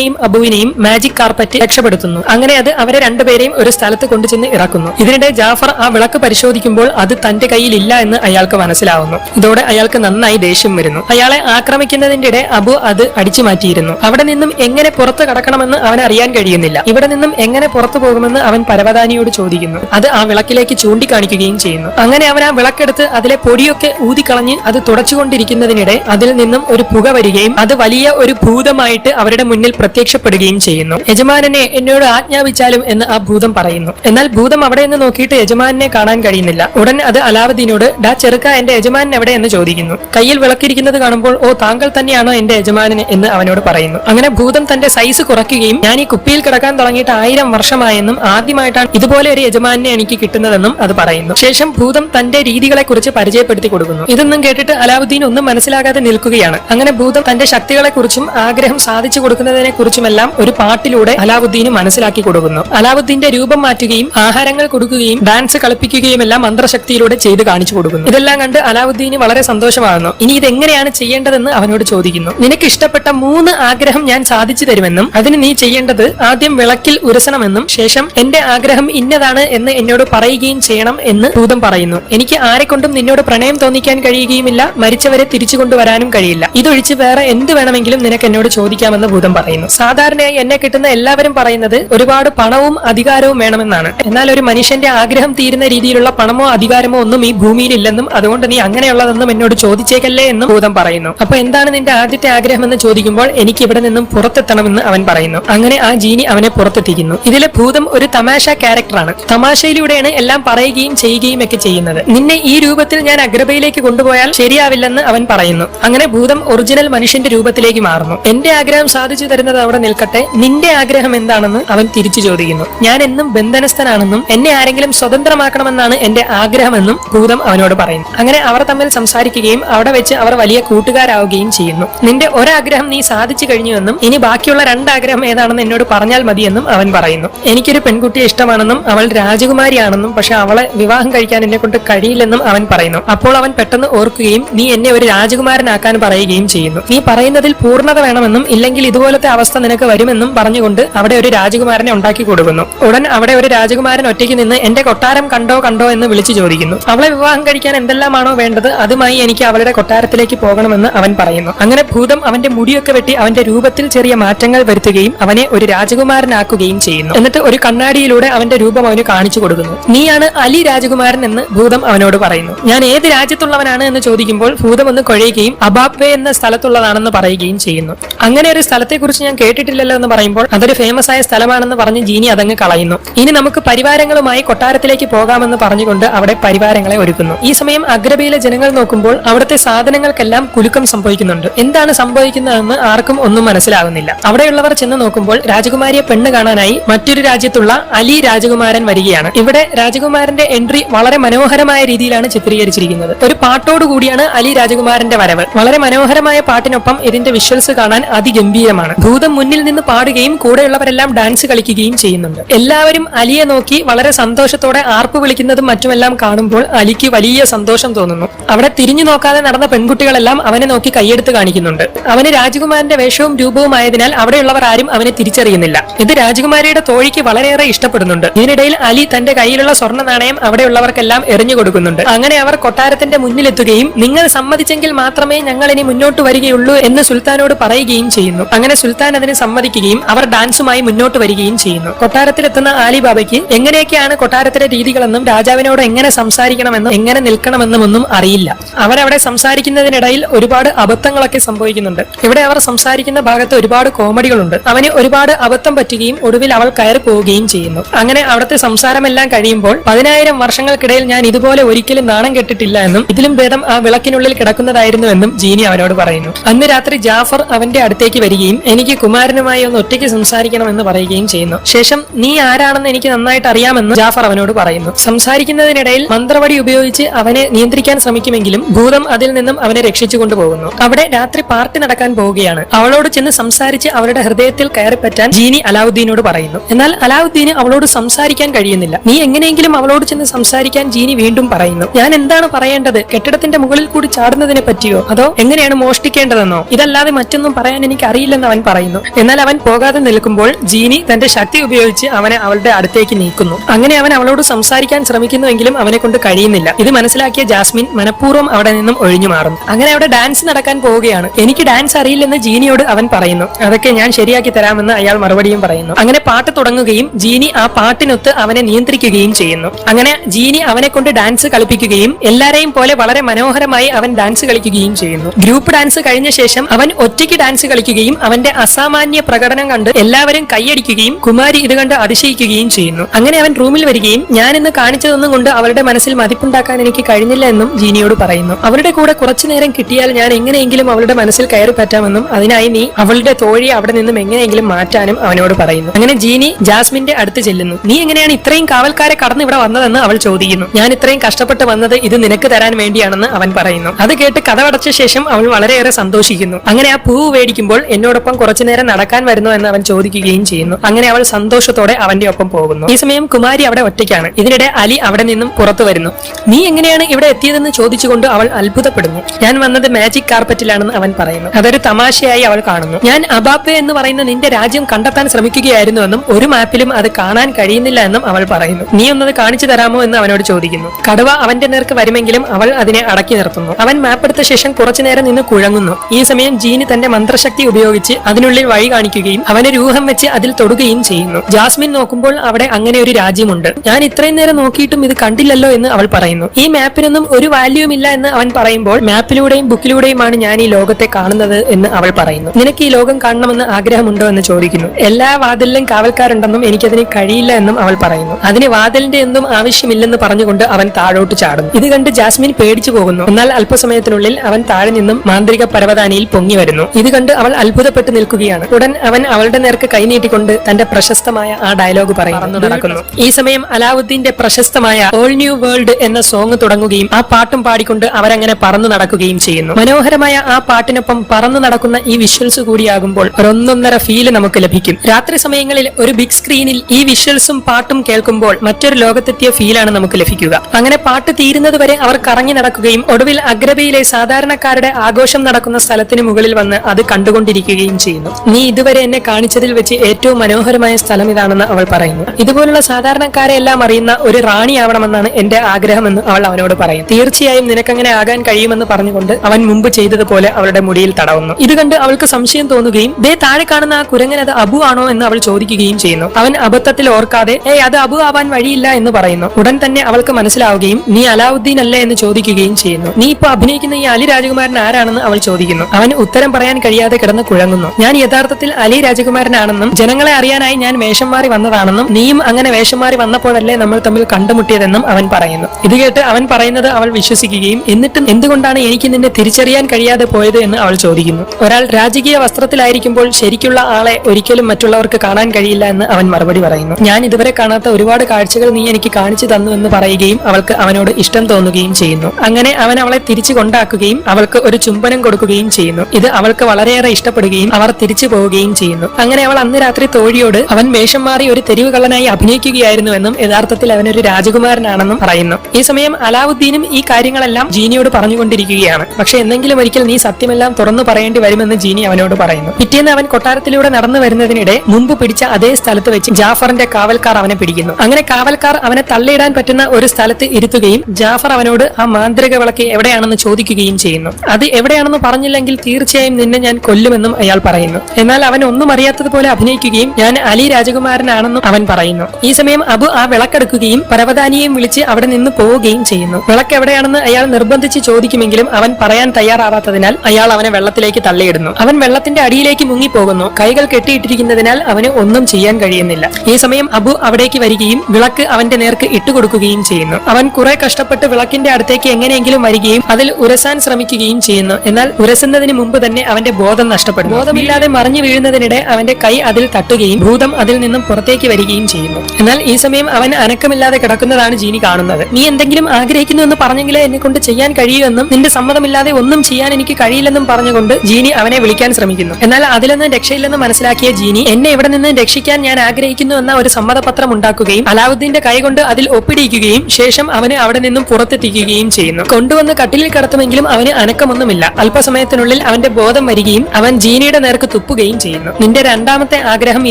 അലാവുദ്ദീനെയും അബുവിനെയും മാജിക് കാർപ്പറ്റ് രക്ഷപ്പെടുത്തുന്നു. അങ്ങനെ അത് അവരെ രണ്ടുപേരെയും ഒരു സ്ഥലത്ത് കൊണ്ടുചെന്ന് ഇറക്കുന്നു. ഇതിനിടെ ജാഫർ ആ വിളക്ക് പരിശോധിക്കുമ്പോൾ അത് തന്റെ കയ്യിലില്ല എന്ന് അയാൾക്ക് മനസ്സിലാവുന്നു. ഇതോടെ അയാൾക്ക് നന്നായി ദേഷ്യം വരുന്നു. അയാളെ ആക്രമിക്കുന്നതിന്റെ ഇടെ അബു അത് അടിച്ചു മാറ്റിയിരുന്നു അവിടെ നിന്നും എങ്ങനെ പുറത്തു കടക്കണമെന്ന് അവൻ അറിയാൻ കഴിയുന്നില്ല. ഇവിടെ നിന്നും എങ്ങനെ പുറത്തു പോകുമെന്ന് അവൻ പരവതാനിയോട് ചോദിക്കുന്നു. അത് ആ വിളക്കിലേക്ക് ചൂണ്ടിക്കാണിക്കുകയും ചെയ്യുന്നു. അങ്ങനെ അവൻ ആ വിളക്കെടുത്ത് അതിലെ പൊടിയൊക്കെ ഊതിക്കളഞ്ഞ് അത് തുടച്ചുകൊണ്ടിരിക്കുന്നതിനിടെ അതിൽ നിന്നും ഒരു പുക വരികയും അത് വലിയ ഒരു ഭൂതമായിട്ട് അവരുടെ മുന്നിൽ പ്രത്യക്ഷപ്പെടുകയും ചെയ്യുന്നു. യജമാനനെ എന്നോട് ആജ്ഞാപിച്ചാലും എന്ന് ആ ഭൂതം പറയുന്നു. എന്നാൽ ഭൂതം അവിടെ നിന്ന് നോക്കിയിട്ട് യജമാനെ കാണാൻ കഴിയുന്നില്ല. ഉടൻ അത് അലാവുദ്ദീനോട് ഡാ ചെറുക്ക എന്റെ യജമാനൻ എവിടെ? എന്ന് ചോദിക്കുന്നു. കയ്യിൽ വിളക്കിരിക്കുന്നത് കാണുമ്പോൾ ഓ താങ്കൾ തന്നെയാണോ എന്റെ യജമാനന്? എന്ന് അവനോട് പറയുന്നു. അങ്ങനെ ഭൂതം തന്റെ സൈസ് കുറയ്ക്കുകയും ഞാൻ ഈ കുപ്പിയിൽ കിടക്കാൻ തുടങ്ങിയിട്ട് ആയിരം വർഷമായെന്നും ആദ്യമായിട്ടാണ് ഇതുപോലെ ഒരു യജമാനെ എനിക്ക് കിട്ടുന്നതെന്നും അത് പറയുന്നു. ശേഷം ഭൂതം തന്റെ രീതികളെ കുറിച്ച് പരിചയപ്പെടുത്തി കൊടുക്കുന്നു. ഇതൊന്നും കേട്ടിട്ട് അലാവുദ്ദീൻ ഒന്നും മനസ്സിലാകാതെ നിൽക്കുകയാണ്. അങ്ങനെ ഭൂതം തന്റെ ശക്തികളെ കുറിച്ചും ആഗ്രഹം സാധിച്ചു കൊടുക്കുന്നതിനെ കുറിച്ചുമെല്ലാം ഒരു പാട്ടിലൂടെ അലാവുദ്ദീന് മനസ്സിലാക്കി കൊടുക്കുന്നു. അലാവുദ്ദീന്റെ രൂപം മാറ്റുകയും ആഹാരങ്ങൾ കൊടുക്കുകയും ഡാൻസ് കളിപ്പിക്കുകയും എല്ലാം മന്ത്രശക്തിയിലൂടെ ചെയ്ത് കാണിച്ചു കൊടുക്കുന്നു. ഇതെല്ലാം കണ്ട് അലാവുദ്ദീന് വളരെ സന്തോഷമാകുന്നു. ഇനി ഇതെങ്ങനെയാണ് ചെയ്യേണ്ടതെന്ന് അവനോട് ചോദിക്കുന്നു. നിനക്ക് ഇഷ്ടപ്പെട്ട മൂന്ന് ആഗ്രഹം ഞാൻ സാധിച്ചു തരുമെന്നും അതിന് നീ ചെയ്യേണ്ടത് ആദ്യം വിളക്കിൽ ഉരസണമെന്നും ശേഷം എന്റെ ആഗ്രഹം ഇന്നതാണ് എന്ന് എന്നോട് പറയുകയും ചെയ്യണം എന്ന് ഭൂതം പറയുന്നു. എനിക്ക് ആരെക്കൊണ്ടും നിന്നോട് പ്രണയം തോന്നിക്കാൻ കഴിയുകയുമില്ല മരിച്ചവരെ തിരിച്ചു കൊണ്ടുവരാനും കഴിയില്ല. ഇതൊഴിച്ച് വേറെ എന്ത് വേണമെങ്കിലും നിനക്ക് എന്നോട് ചോദിക്കാമെന്ന് ഭൂതം പറയുന്നു. സാധാരണയായി എന്നെ കിട്ടുന്ന എല്ലാവരും പറയുന്നത് ഒരുപാട് പണവും അധികാരവും വേണമെന്നാണ്. എന്നാൽ ഒരു മനുഷ്യന്റെ ആഗ്രഹം തീരുന്ന രീതിയിലുള്ള പണമോ അധികാരമോ ഒന്നും ഈ ഭൂമിയിൽ ഇല്ലെന്നും അതുകൊണ്ട് നീ അങ്ങനെയുള്ളതെന്നും എന്നോട് ചോദിച്ചേക്കല്ലേ എന്നും ഭൂതം പറയുന്നു. അപ്പൊ എന്താണ് നിന്റെ ആദ്യത്തെ ആഗ്രഹം എന്ന് ചോദിക്കുമ്പോൾ എനിക്ക് ഇവിടെ നിന്നും പുറത്തെത്തണമെന്ന് അവൻ പറയുന്നു. അങ്ങനെ ആ ജീനി അവനെ പുറത്തെത്തിക്കുന്നു. ഇതിലെ ഭൂതം ഒരു തമാശ ക്യാരക്ടറാണ്. തമാശയിലൂടെയാണ് എല്ലാം പറയുകയും ചെയ്യുകയും ഒക്കെ ചെയ്യുന്നത്. നിന്നെ ഈ രൂപത്തിൽ ഞാൻ അഗ്രബയിലേക്ക് കൊണ്ടുപോയാൽ ശരിയാവില്ലെന്ന് അവൻ പറയുന്നു. അങ്ങനെ ഭൂതം ഒറിജിനൽ മനുഷ്യന്റെ രൂപത്തിലേക്ക് മാറുന്നു. എന്റെ ആഗ്രഹം സാധിച്ചു തരുന്നത് അവിടെ നിൽക്കട്ടെ. നിന്റെ ആഗ്രഹം എന്താണെന്ന് അവൻ തിരിച്ചു ചോദിക്കുന്നു. ഞാൻ എന്നും ബന്ധനസ്ഥനാണെന്നും എന്നെ ആരെങ്കിലും സ്വതന്ത്രമാക്കണമെന്നാണ് എന്റെ ആഗ്രഹമെന്നും ഭൂതം അവനോട് പറയുന്നു. അങ്ങനെ അവർ തമ്മിൽ സംസാരിക്കുകയും അവിടെ വെച്ച് അവർ വലിയ കൂട്ടുകാരാവുകയും ചെയ്യുന്നു. നിന്റെ ഒരാഗ്രഹം നീ സാധിച്ചു കഴിഞ്ഞുവെന്നും ഇനി ബാക്കിയുള്ള രണ്ടാഗ്രഹം ഏതാണെന്ന് എന്നോട് പറഞ്ഞാൽ മതിയെന്നും അവൻ പറയുന്നു. എനിക്കൊരു പെൺകുട്ടിയെ ഇഷ്ടമാണെന്നും അവൾ രാജകുമാരിയാണെന്നും പക്ഷെ അവളെ വിവാഹം കഴിക്കാൻ എന്നെ കൊണ്ട് കഴിയില്ലെന്നും അവൻ പറയുന്നു. അപ്പോൾ അവൻ പെട്ടെന്ന് ഓർക്കുകയും നീ എന്നെ ഒരു രാജകുമാരനാക്കാൻ പറയുകയും ചെയ്യുന്നു. നീ പറയുന്നതിൽ പൂർണത വേണമെന്നും ഇല്ലെങ്കിൽ ഇതുപോലത്തെ അവസ്ഥ നിനക്ക് വരുമെന്നും പറഞ്ഞുകൊണ്ട് അവിടെ ഒരു രാജകുമാരനെ ഉണ്ടാക്കി കൊടുക്കുന്നു. ഉടൻ അവിടെ ഒരു രാജകുമാരൻ ഒറ്റയ്ക്ക് നിന്ന് എന്റെ കൊട്ടാരം കണ്ടോ കണ്ടോ എന്ന് വിളിച്ചു ചോദിക്കുന്നു. അവളെ വിവാഹം കഴിക്കാൻ എന്തെല്ലാമാണോ വേണ്ടത് അതുമായി എനിക്ക് അവളുടെ കൊട്ടാരത്തിലേക്ക് പോകണമെന്ന് അവൻ പറയുന്നു. അങ്ങനെ ഭൂതം അവന്റെ മുടിയൊക്കെ വെട്ടി അവന്റെ രൂപത്തിൽ ചെറിയ മാറ്റങ്ങൾ വരുത്തുകയും അവനെ ഒരു രാജകുമാരനാക്കുകയും ചെയ്യുന്നു. എന്നിട്ട് ഒരു കണ്ണാടിയിലൂടെ അവന്റെ രൂപം അവന് കാണിച്ചു കൊടുക്കുന്നു. നീയാണ് അലി രാജകുമാരൻ എന്ന് ഭൂതം അവനോട് പറയുന്നു. ഞാൻ ഏത് രാജ്യത്തുള്ളവനാണ് എന്ന് ചോദിക്കുമ്പോൾ ഭൂതം ഒന്ന് കൊഴയുകയും അബാബ്വേ എന്ന സ്ഥലത്തുള്ളതാണെന്ന് പറയുകയും ചെയ്യുന്നു. അങ്ങനെ ഒരു സ്ഥലത്തെക്കുറിച്ച് കുറിച്ച് ഞാൻ കേട്ടിട്ടില്ലല്ലോ എന്ന് പറയുമ്പോൾ അതൊരു ഫേമസ് ആയ സ്ഥലമാണെന്ന് പറഞ്ഞ് ജീനി അതങ്ങ് കളയുന്നു. ഇനി നമുക്ക് പരിവാരങ്ങളുമായി കൊട്ടാരത്തിലേക്ക് പോകാമെന്ന് പറഞ്ഞുകൊണ്ട് അവിടെ പരിവാരങ്ങളെ ഒരുക്കുന്നു. ഈ സമയം അഗ്രബയിലെ ജനങ്ങൾ നോക്കുമ്പോൾ അവിടുത്തെ സാധനങ്ങൾക്കെല്ലാം കുലുക്കം സംഭവിക്കുന്നുണ്ട്. എന്താണ് സംഭവിക്കുന്നതെന്ന് ആർക്കും ഒന്നും മനസ്സിലാകുന്നില്ല. അവിടെയുള്ളവർ ചെന്ന് നോക്കുമ്പോൾ രാജകുമാരിയെ പെണ്ണ് കാണാനായി മറ്റൊരു രാജ്യത്തുള്ള അലി രാജകുമാരൻ വരികയാണ്. ഇവിടെ രാജകുമാരന്റെ എൻട്രി വളരെ മനോഹരമായ രീതിയിലാണ് ചിത്രീകരിച്ചിരിക്കുന്നത്. ഒരു പാട്ടോട് കൂടിയാണ് അലി രാജകുമാരന്റെ വരവ്. വളരെ മനോഹരമായ പാട്ടിനൊപ്പം ഇതിന്റെ വിഷ്വൽസ് കാണാൻ അതിഗംഭീരമാണ്. ഭൂതം മുന്നിൽ നിന്ന് പാടുകയും കൂടെയുള്ളവരെല്ലാം ഡാൻസ് കളിക്കുകയും ചെയ്യുന്നുണ്ട്. എല്ലാവരും അലിയെ നോക്കി വളരെ സന്തോഷത്തോടെ ആർപ്പ് വിളിക്കുന്നതും മറ്റുമെല്ലാം കാണുമ്പോൾ അലിക്ക് വലിയ സന്തോഷം തോന്നുന്നു. അവിടെ തിരിഞ്ഞു നോക്കാതെ നടന്ന പെൺകുട്ടികളെല്ലാം അവനെ നോക്കി കൈയെടുത്ത് കാണിക്കുന്നുണ്ട്. അവന് രാജകുമാരന്റെ വേഷവും രൂപവും ആയതിനാൽ അവിടെയുള്ളവർ ആരും അവനെ തിരിച്ചറിയുന്നില്ല. ഇത് രാജകുമാരിയുടെ തോഴിക്ക് വളരെയേറെ ഇഷ്ടപ്പെടുന്നുണ്ട്. ഇതിനിടയിൽ അലി തന്റെ കയ്യിലുള്ള സ്വർണ നാണയം അവിടെയുള്ളവർക്കെല്ലാം എറിഞ്ഞു കൊടുക്കുന്നുണ്ട്. അങ്ങനെ അവർ കൊട്ടാരത്തിന്റെ മുന്നിലെത്തുകയും നിങ്ങൾ സമ്മതിച്ചെങ്കിൽ മാത്രമേ ഞങ്ങൾ ഇനി മുന്നോട്ട് വരികയുള്ളൂ എന്ന് സുൽത്താനോട് പറയുകയും ചെയ്യുന്നു. അങ്ങനെ സുൽത്താൻ അതിന് സമ്മതിക്കുകയും അവർ ഡാൻസുമായി മുന്നോട്ട് വരികയും ചെയ്യുന്നു. കൊട്ടാരത്തിലെത്തുന്ന ആലിബാബയ്ക്ക് എങ്ങനെയൊക്കെയാണ് കൊട്ടാരത്തിലെ രീതികളെന്നും രാജാവിനോട് എങ്ങനെ സംസാരിക്കണമെന്നും എങ്ങനെ നിൽക്കണമെന്നും ഒന്നും അറിയില്ല. അവരവിടെ സംസാരിക്കുന്നതിനിടയിൽ ഒരുപാട് അബദ്ധങ്ങളൊക്കെ സംഭവിക്കുന്നുണ്ട്. ഇവിടെ അവർ സംസാരിക്കുന്ന ഭാഗത്ത് ഒരുപാട് കോമഡികളുണ്ട്. അവന് ഒരുപാട് അബദ്ധം പറ്റുകയും ഒടുവിൽ അവൾ കയറി പോവുകയും ചെയ്യുന്നു. അങ്ങനെ അവിടുത്തെ സംസാരമെല്ലാം കഴിയുമ്പോൾ പതിനായിരം വർഷങ്ങൾക്കിടയിൽ ഞാൻ ഇതുപോലെ ഒരിക്കലും നാണം കെട്ടിട്ടില്ല എന്നും ഇതിലും ഭേദം ആ വിളക്കിനുള്ളിൽ കിടക്കുന്നതായിരുന്നു എന്നും ജീനി അവനോട് പറയുന്നു. അന്ന് രാത്രി ജാഫർ അവന്റെ അടുത്തേക്ക് വരികയും എനിക്ക് കുമാരനുമായി ഒന്ന് ഒറ്റയ്ക്ക് സംസാരിക്കണം എന്ന് പറയുകയും ചെയ്യുന്നു. ശേഷം നീ ആരാണെന്ന് എനിക്ക് നന്നായിട്ട് അറിയാമെന്ന് ജാഫർ അവനോട് പറയുന്നു. സംസാരിക്കുന്നതിനിടയിൽ മന്ത്രവടി ഉപയോഗിച്ച് അവനെ നിയന്ത്രിക്കാൻ ശ്രമിക്കുമെങ്കിലും ഭൂതം അതിൽ നിന്നും അവനെ രക്ഷിച്ചു കൊണ്ടുപോകുന്നു അവിടെ രാത്രി പാർട്ടി നടക്കാൻ പോവുകയാണ്. അവളോട് ചെന്ന് സംസാരിച്ച് അവളുടെ ഹൃദയത്തിൽ കയറിപ്പറ്റാൻ ജീനി അലാവുദ്ദീനോട് പറയുന്നു. എന്നാൽ അലാവുദ്ദീന് അവളോട് സംസാരിക്കാൻ കഴിയുന്നില്ല. നീ എങ്ങനെയെങ്കിലും അവളോട് ചെന്ന് സംസാരിക്കാൻ ജീനി വീണ്ടും പറയുന്നു. ഞാൻ എന്താണ് പറയേണ്ടത്? കെട്ടിടത്തിന്റെ മുകളിൽ കൂടി ചാടുന്നതിനെ പറ്റിയോ? അതോ എങ്ങനെയാണ് മോഷ്ടിക്കേണ്ടതെന്നോ? ഇതല്ലാതെ മറ്റൊന്നും പറയാൻ എനിക്ക് അറിയില്ലെന്ന് അവൻ പറയുന്നു. എന്നാൽ അവൻ പോകാതെ നിൽക്കുമ്പോൾ ജീനി തന്റെ ശക്തി ഉപയോഗിച്ച് അവനെ അവളുടെ അടുത്തേക്ക് നീക്കുന്നു. അങ്ങനെ അവൻ അവളോട് സംസാരിക്കാൻ ശ്രമിക്കുന്നുവെങ്കിലും അവനെ കൊണ്ട് കഴിയുന്നില്ല. ഇത് മനസ്സിലാക്കിയ ജാസ്മിൻ മനഃപൂർവം അവിടെ നിന്നും ഒഴിഞ്ഞു മാറുന്നു. അങ്ങനെ അവിടെ ഡാൻസ് നടക്കാൻ പോവുകയാണ്. എനിക്ക് ഡാൻസ് അറിയില്ലെന്ന് ജീനിയോട് അവൻ പറയുന്നു. അതൊക്കെ ഞാൻ ശരിയാക്കി തരാമെന്ന് അയാൾ മറുപടിയും പറയുന്നു. അങ്ങനെ പാട്ട് തുടങ്ങുകയും ജീനി ആ പാട്ടിനൊത്ത് അവനെ നിയന്ത്രിക്കുകയും ചെയ്യുന്നു. അങ്ങനെ ജീനി അവനെ കൊണ്ട് ഡാൻസ് കളിപ്പിക്കുകയും എല്ലാരെയും പോലെ വളരെ മനോഹരമായി അവൻ ഡാൻസ് കളിക്കുകയും ചെയ്യുന്നു. ഗ്രൂപ്പ് ഡാൻസ് കഴിഞ്ഞ ശേഷം അവൻ ഒറ്റയ്ക്ക് ഡാൻസ് കളിക്കുകയും അവന്റെ അസാമാന്യ പ്രകടനം കണ്ട് എല്ലാവരും കൈയടിക്കുകയും കുമാരി ഇത് കണ്ട് അതിശയിക്കുകയും ചെയ്യുന്നു. അങ്ങനെ അവൻ റൂമിൽ വരികയും ഞാൻ ഇന്ന് കാണിച്ചതൊന്നും കൊണ്ട് അവരുടെ മനസ്സിൽ മതിപ്പുണ്ടാക്കാൻ എനിക്ക് കഴിഞ്ഞില്ല എന്നും ജീനിയോട് പറയുന്നു. അവരുടെ കൂടെ കുറച്ചു നേരം കിട്ടിയാൽ ഞാൻ എങ്ങനെയെങ്കിലും അവളുടെ മനസ്സിൽ കയറി പറ്റാമെന്നും അതിനായി നീ അവളുടെ തോഴി അവിടെ നിന്നും എങ്ങനെയെങ്കിലും മാറ്റാനും അവനോട് പറയുന്നു. അങ്ങനെ ജീനി ജാസ്മിന്റെ അടുത്ത് ചെല്ലുന്നു. നീ എങ്ങനെയാണ് ഇത്രയും കാവൽക്കാരെ കടന്ന് ഇവിടെ വന്നതെന്ന് അവൾ ചോദിക്കുന്നു. ഞാൻ ഇത്രയും കഷ്ടപ്പെട്ട് വന്നത് ഇത് നിനക്ക് തരാൻ വേണ്ടിയാണെന്ന് അവൻ പറയുന്നു. അത് കേട്ട് കഥ അടച്ച ശേഷം അവൾ വളരെയേറെ സന്തോഷിക്കുന്നു. അങ്ങനെ ആ പൂവ് മേടിക്കുമ്പോൾ എന്നോടൊപ്പം കുറച്ചു നേരം നടക്കാൻ വരുന്നു എന്ന് അവൻ ചോദിക്കുകയും ചെയ്യുന്നു. അങ്ങനെ അവൾ സന്തോഷത്തോടെ അവന്റെ ഒപ്പം പോകുന്നു. ഈ സമയം കുമാരി അവിടെ ഒറ്റയ്ക്കാണ്. ഇതിനിടെ അലി അവിടെ നിന്നും പുറത്തു വരുന്നു. നീ എങ്ങനെയാണ് ഇവിടെ എത്തിയതെന്ന് ചോദിച്ചുകൊണ്ട് അവൾ അത്ഭുതപ്പെടുന്നു. ഞാൻ വന്നത് മാജിക് കാർപ്പറ്റിലാണെന്ന് അവൻ പറയുന്നു. അതൊരു തമാശയായി അവൾ കാണുന്നു. ഞാൻ അബാപ്പെ എന്ന് പറയുന്ന നിന്റെ രാജ്യം കണ്ടെത്താൻ ശ്രമിക്കുകയായിരുന്നുവെന്നും ഒരു മാപ്പിലും അത് കാണാൻ കഴിയുന്നില്ല എന്നും അവൾ പറയുന്നു. നീ ഒന്നത് കാണിച്ചു തരാമോ എന്ന് അവനോട് ചോദിക്കുന്നു. കടുവ അവന്റെ നേർക്ക് വരുമെങ്കിലും അവൾ അതിനെ അടക്കി നിർത്തുന്നു. അവൻ മാപ്പെടുത്ത ശേഷം കുറച്ചുനേരം നിന്ന് കുഴങ്ങുന്നു. ഈ സമയം ജീനി തന്റെ മന്ത്രശക്തി ഉപയോഗിച്ച് അതിനുള്ളിൽ വഴി കാണിക്കുകയും അവനെ രൂഹം വെച്ച് അതിൽ തൊടുകയും ചെയ്യുന്നു. ജാസ്മിൻ നോക്കുമ്പോൾ അവിടെ അങ്ങനെ ഒരു രാജ്യമുണ്ട്. ഞാൻ ഇത്രയും നേരം നോക്കിയിട്ടും ഇത് കണ്ടില്ലല്ലോ എന്ന് അവൾ പറയുന്നു. ഈ മാപ്പിനൊന്നും ഒരു വാല്യൂം ഇല്ല എന്ന് അവൻ പറയുമ്പോൾ മാപ്പിലൂടെയും ബുക്കിലൂടെയുമാണ് ഞാൻ ഈ ലോകത്തെ കാണുന്നത് എന്ന് അവൾ പറയുന്നു. നിനക്ക് ഈ ലോകം കാണണമെന്ന് ആഗ്രഹമുണ്ടോ എന്ന് ചോദിക്കുന്നു. എല്ലാ വാതിലിലും കാവൽക്കാരുണ്ടെന്നും എനിക്കതിന് കഴിയില്ല എന്നും അവൾ പറയുന്നു. അതിന് വാതിലിന്റെ ഒന്നും ആവശ്യമില്ലെന്ന് പറഞ്ഞുകൊണ്ട് അവൻ താഴോട്ട് ചാടുന്നു. ഇത് കണ്ട് ജാസ്മിൻ പേടിച്ചു പോകുന്നു. എന്നാൽ അല്പസമയത്തിനുള്ളിൽ അവൻ താഴെ നിന്നും മാന്ത്രിക പരവതാനിയിൽ പൊങ്ങി വരുന്നു. ഇത് കണ്ട് അവൾ അത്ഭുതപ്പെട്ട് നിൽക്കുകയാണ് ഉടൻ അവൻ അവളുടെ നേർക്ക് കൈനീട്ടിക്കൊണ്ട് തന്റെ പ്രശസ്തമായ ആ ഡയലോഗ് പറയുന്നു. നടക്കുന്നു. ഈ സമയം അലാവുദ്ദീന്റെ പ്രശസ്തമായ ഓൾ ന്യൂ വേൾഡ് എന്ന സോങ് തുടങ്ങുകയും ആ പാട്ടും പാടിക്കൊണ്ട് അവരങ്ങനെ പറന്നു നടക്കുകയും ചെയ്യുന്നു. മനോഹരമായ ആ പാട്ടിനൊപ്പം പറന്നു നടക്കുന്ന ഈ വിഷ്വൽസ് കൂടിയാകുമ്പോൾ ഒരൊന്നൊന്നര ഫീൽ നമുക്ക് ലഭിക്കും. രാത്രി സമയങ്ങളിൽ ഒരു ബിഗ് സ്ക്രീനിൽ ഈ വിഷ്വൽസും പാട്ടും കേൾക്കുമ്പോൾ മറ്റൊരു ലോകത്തെത്തിയ ഫീലാണ് നമുക്ക് ലഭിക്കുക. അങ്ങനെ പാട്ട് തീരുന്നത് വരെ അവർ കറങ്ങി നടക്കുകയും ഒടുവിൽ അഗ്രബയിലെ സാധാരണക്കാരുടെ ആഘോഷം നടക്കുന്ന സ്ഥലത്തിന് മുകളിൽ വന്ന് അത് കണ്ടുകൊണ്ടിരിക്കുകയും ചെയ്യുന്നു. നീ ഇതുവരെ എന്നെ കാണിച്ചതിൽ വെച്ച് ഏറ്റവും മനോഹരമായ സ്ഥലം ഇതാണെന്ന് അവൾ പറയുന്നു. ഇതുപോലുള്ള സാധാരണക്കാരെ എല്ലാം അറിയുന്ന ഒരു റാണിയാവണമെന്നാണ് എന്റെ ആഗ്രഹമെന്ന് അവൾ അവനോട് പറയും. തീർച്ചയായും നിനക്കങ്ങനെ ആകാൻ കഴിയുമെന്ന് പറഞ്ഞുകൊണ്ട് അവൻ മുമ്പ് ചെയ്തതുപോലെ അവളുടെ മുടിയിൽ തടവുന്നു. ഇത് കണ്ട് അവൾക്ക് സംശയം തോന്നുകയും ദേ താഴെ കാണുന്ന ആ കുരങ്ങൻ അത് അബു ആണോ എന്ന് അവൾ ചോദിക്കുകയും ചെയ്യുന്നു. അവൻ അബദ്ധത്തിൽ ഓർക്കാതെ ഏയ് അത് അബു ആവാൻ വഴിയില്ല എന്ന് പറയുന്നു. ഉടൻ തന്നെ അവൾക്ക് മനസ്സിലാവുകയും നീ അലാവുദ്ദീൻ അല്ലേ? എന്ന് ചോദിക്കുകയും ചെയ്യുന്നു. നീ ഇപ്പൊ അഭിനയിക്കുന്ന ഈ അലി രാജകുമാരൻ ആരാണെന്ന് അവൾ ചോദിക്കുന്നു. അവൻ ഉത്തരം പറയാൻ കഴിയാതെ കിടന്ന് കുഴങ്ങുന്നു. ഞാൻ യഥാർത്ഥത്തിൽ അലി രാജകുമാരനാണെന്നും ജനങ്ങളെ അറിയാനായി ഞാൻ വേഷം മാറി വന്നതാണെന്നും നീയും അങ്ങനെ വേഷം മാറി വന്നപ്പോഴല്ലേ നമ്മൾ തമ്മിൽ കണ്ടുമുട്ടിയതെന്നും അവൻ പറയുന്നു. ഇത് കേട്ട് അവൻ പറയുന്നത് അവൾ വിശ്വസിക്കുകയും എന്നിട്ടും എന്തുകൊണ്ടാണ് എനിക്ക് നിന്നെ തിരിച്ചറിയാൻ കഴിയാതെ പോയത് എന്ന് അവൾ ചോദിക്കുന്നു. ഒരാൾ രാജകീയ വസ്ത്രത്തിലായിരിക്കുമ്പോൾ ശരിക്കുള്ള ആളെ ഒരിക്കലും മറ്റുള്ളവർക്ക് കാണാൻ കഴിയില്ല എന്ന് അവൻ മറുപടി പറയുന്നു. ഞാൻ ഇതുവരെ കാണാത്ത ഒരുപാട് കാഴ്ചകൾ നീ എനിക്ക് കാണിച്ചു തന്നു എന്ന് പറയുകയും അവൾക്ക് അവനോട് ഇഷ്ടം തോന്നുകയും ചെയ്യുന്നു. അങ്ങനെ അവൻ അവളെ തിരിച്ചു കൊണ്ടാക്കുകയും അവൾക്ക് ഒരു ചുംബനം കൊടുക്കുകയും ചെയ്യുന്നു. ഇത് അവൾക്ക് വളരെയേറെ ഇഷ്ടപ്പെടുകയും അവർ തിരിച്ചു പോവുകയും ചെയ്യുന്നു. അങ്ങനെ അവൾ അന്ന് രാത്രി തോഴിയോട് അവൻ വേഷം മാറി ഒരു തെരുവ് കള്ളനായി അഭിനയിക്കുകയായിരുന്നുവെന്നും യഥാർത്ഥത്തിൽ അവനൊരു രാജകുമാരനാണെന്നും പറയുന്നു. ഈ സമയം അലാവുദ്ദീനും ഈ കാര്യങ്ങളെല്ലാം ജീനിയോട് പറഞ്ഞുകൊണ്ടിരിക്കുകയാണ്. പക്ഷെ എന്തെങ്കിലും ഒരിക്കൽ നീ സത്യമെല്ലാം തുറന്നു പറയേണ്ടി വരുമെന്ന് ജീനി അവനോട് പറയുന്നു. പിറ്റേന്ന് അവൻ കൊട്ടാരത്തിലൂടെ നടന്നു വരുന്നതിനിടെ മുമ്പ് പിടിച്ച അതേ സ്ഥലത്ത് വെച്ച് ജാഫറിന്റെ കാവൽക്കാർ അവനെ പിടിക്കുന്നു. അങ്ങനെ കാവൽക്കാർ അവനെ തള്ളിയിടാൻ പറ്റുന്ന ഒരു സ്ഥലത്ത് ഇരുത്തുകയും ജാഫർ അവനോട് ആ മാന്ത്രിക വിളക്ക് എവിടെയാണെന്ന് ചോദിക്കുകയും ചെയ്യുന്നു. അത് എവിടെയാണെന്ന് പറഞ്ഞില്ലെങ്കിൽ തീർച്ചയായും നിന്നെ ഞാൻ കൊല്ലുമെന്നും അയാൾ പറയുന്നു. എന്നാൽ അവൻ ഒന്നും അറിയാത്തതുപോലെ അഭിനയിക്കുകയും ഞാൻ അലി രാജകുമാരനാണെന്നും അവൻ പറയുന്നു. ഈ സമയം അബു ആ വിളക്കെടുക്കുകയും പരവതാനിയെയും വിളിച്ച് അവിടെ നിന്ന് പോവുകയും ചെയ്യുന്നു. വിളക്ക് എവിടെയാണെന്ന് അയാൾ നിർബന്ധിച്ച് ചോദിക്കുമെങ്കിലും അവൻ പറയാൻ തയ്യാറാവാത്തതിനാൽ അയാൾ അവനെ വെള്ളത്തിലേക്ക് തള്ളിയിടുന്നു. അവൻ വെള്ളത്തിന്റെ അടിയിലേക്ക് മുങ്ങിപ്പോകുന്നു. കൈകൾ കെട്ടിയിട്ടിരിക്കുന്നതിനാൽ അവന് ഒന്നും ചെയ്യാൻ കഴിയുന്നില്ല. ഈ സമയം അബു അവിടേക്ക് വരികയും വിളക്ക് അവന്റെ നേർക്ക് ഇട്ടുകൊടുക്കുകയും ചെയ്യുന്നു. അവൻ കുറെ കഷ്ടപ്പെട്ട് വിളക്കിന്റെ അടുത്തേക്ക് എങ്ങനെയെങ്കിലും വരികയും അതിൽ ഉരസാൻ ശ്രമിക്കുകയും ചെയ്യുന്നു. എന്നാൽ ഉരസുന്നതിന് മുമ്പ് തന്നെ അവന്റെ ബോധം നഷ്ടപ്പെടുന്നു. ബോധമില്ലാതെ മറിഞ്ഞു വീഴുന്നതിനിടെ അവന്റെ കൈ അതിൽ തട്ടുകയും ഭൂതം അതിൽ നിന്നും പുറത്തേക്ക് വരികയും ചെയ്യുന്നു. എന്നാൽ ഈ സമയം അവൻ അനക്കമില്ലാതെ കിടക്കുന്നതാണ് ജീനി കാണുന്നത്. നീ എന്തെങ്കിലും ആഗ്രഹിക്കുന്നു എന്ന് പറഞ്ഞെങ്കിലേ എന്നെ കൊണ്ട് ചെയ്യാൻ കഴിയുമെന്നും നിന്റെ സമ്മതമില്ലാതെ ഒന്നും ചെയ്യാൻ എനിക്ക് കഴിയില്ലെന്നും പറഞ്ഞുകൊണ്ട് ജീനി അവനെ വിളിക്കാൻ ശ്രമിക്കുന്നു. എന്നാൽ അതിലൊന്നും രക്ഷയില്ലെന്ന് മനസ്സിലാക്കിയ ജീനി എന്നെ ഇവിടെ നിന്ന് രക്ഷിക്കാൻ ഞാൻ ആഗ്രഹിക്കുന്നു എന്ന ഒരു സമ്മതപത്രം ഉണ്ടാക്കുകയും അലാവുദ്ദീന്റെ കൈകൊണ്ട് അതിൽ ഒപ്പിടിയിക്കുകയും ശേഷം അവനെ അവിടെ നിന്നും പുറത്തെത്തിക്കുകയും ചെയ്യുന്നു. കൊണ്ടുവന്ന് കട്ടിലിൽ കിടത്തുമെങ്കിലും അവന് അനക്കമൊന്നുമില്ല. അല്പസമയത്തിനുള്ളിൽ അവന്റെ ബോധം വരികയും അവൻ ജീനിയുടെ നേർക്ക് തുപ്പുകയും ചെയ്യുന്നു. നിന്റെ രണ്ടാമത്തെ ആഗ്രഹം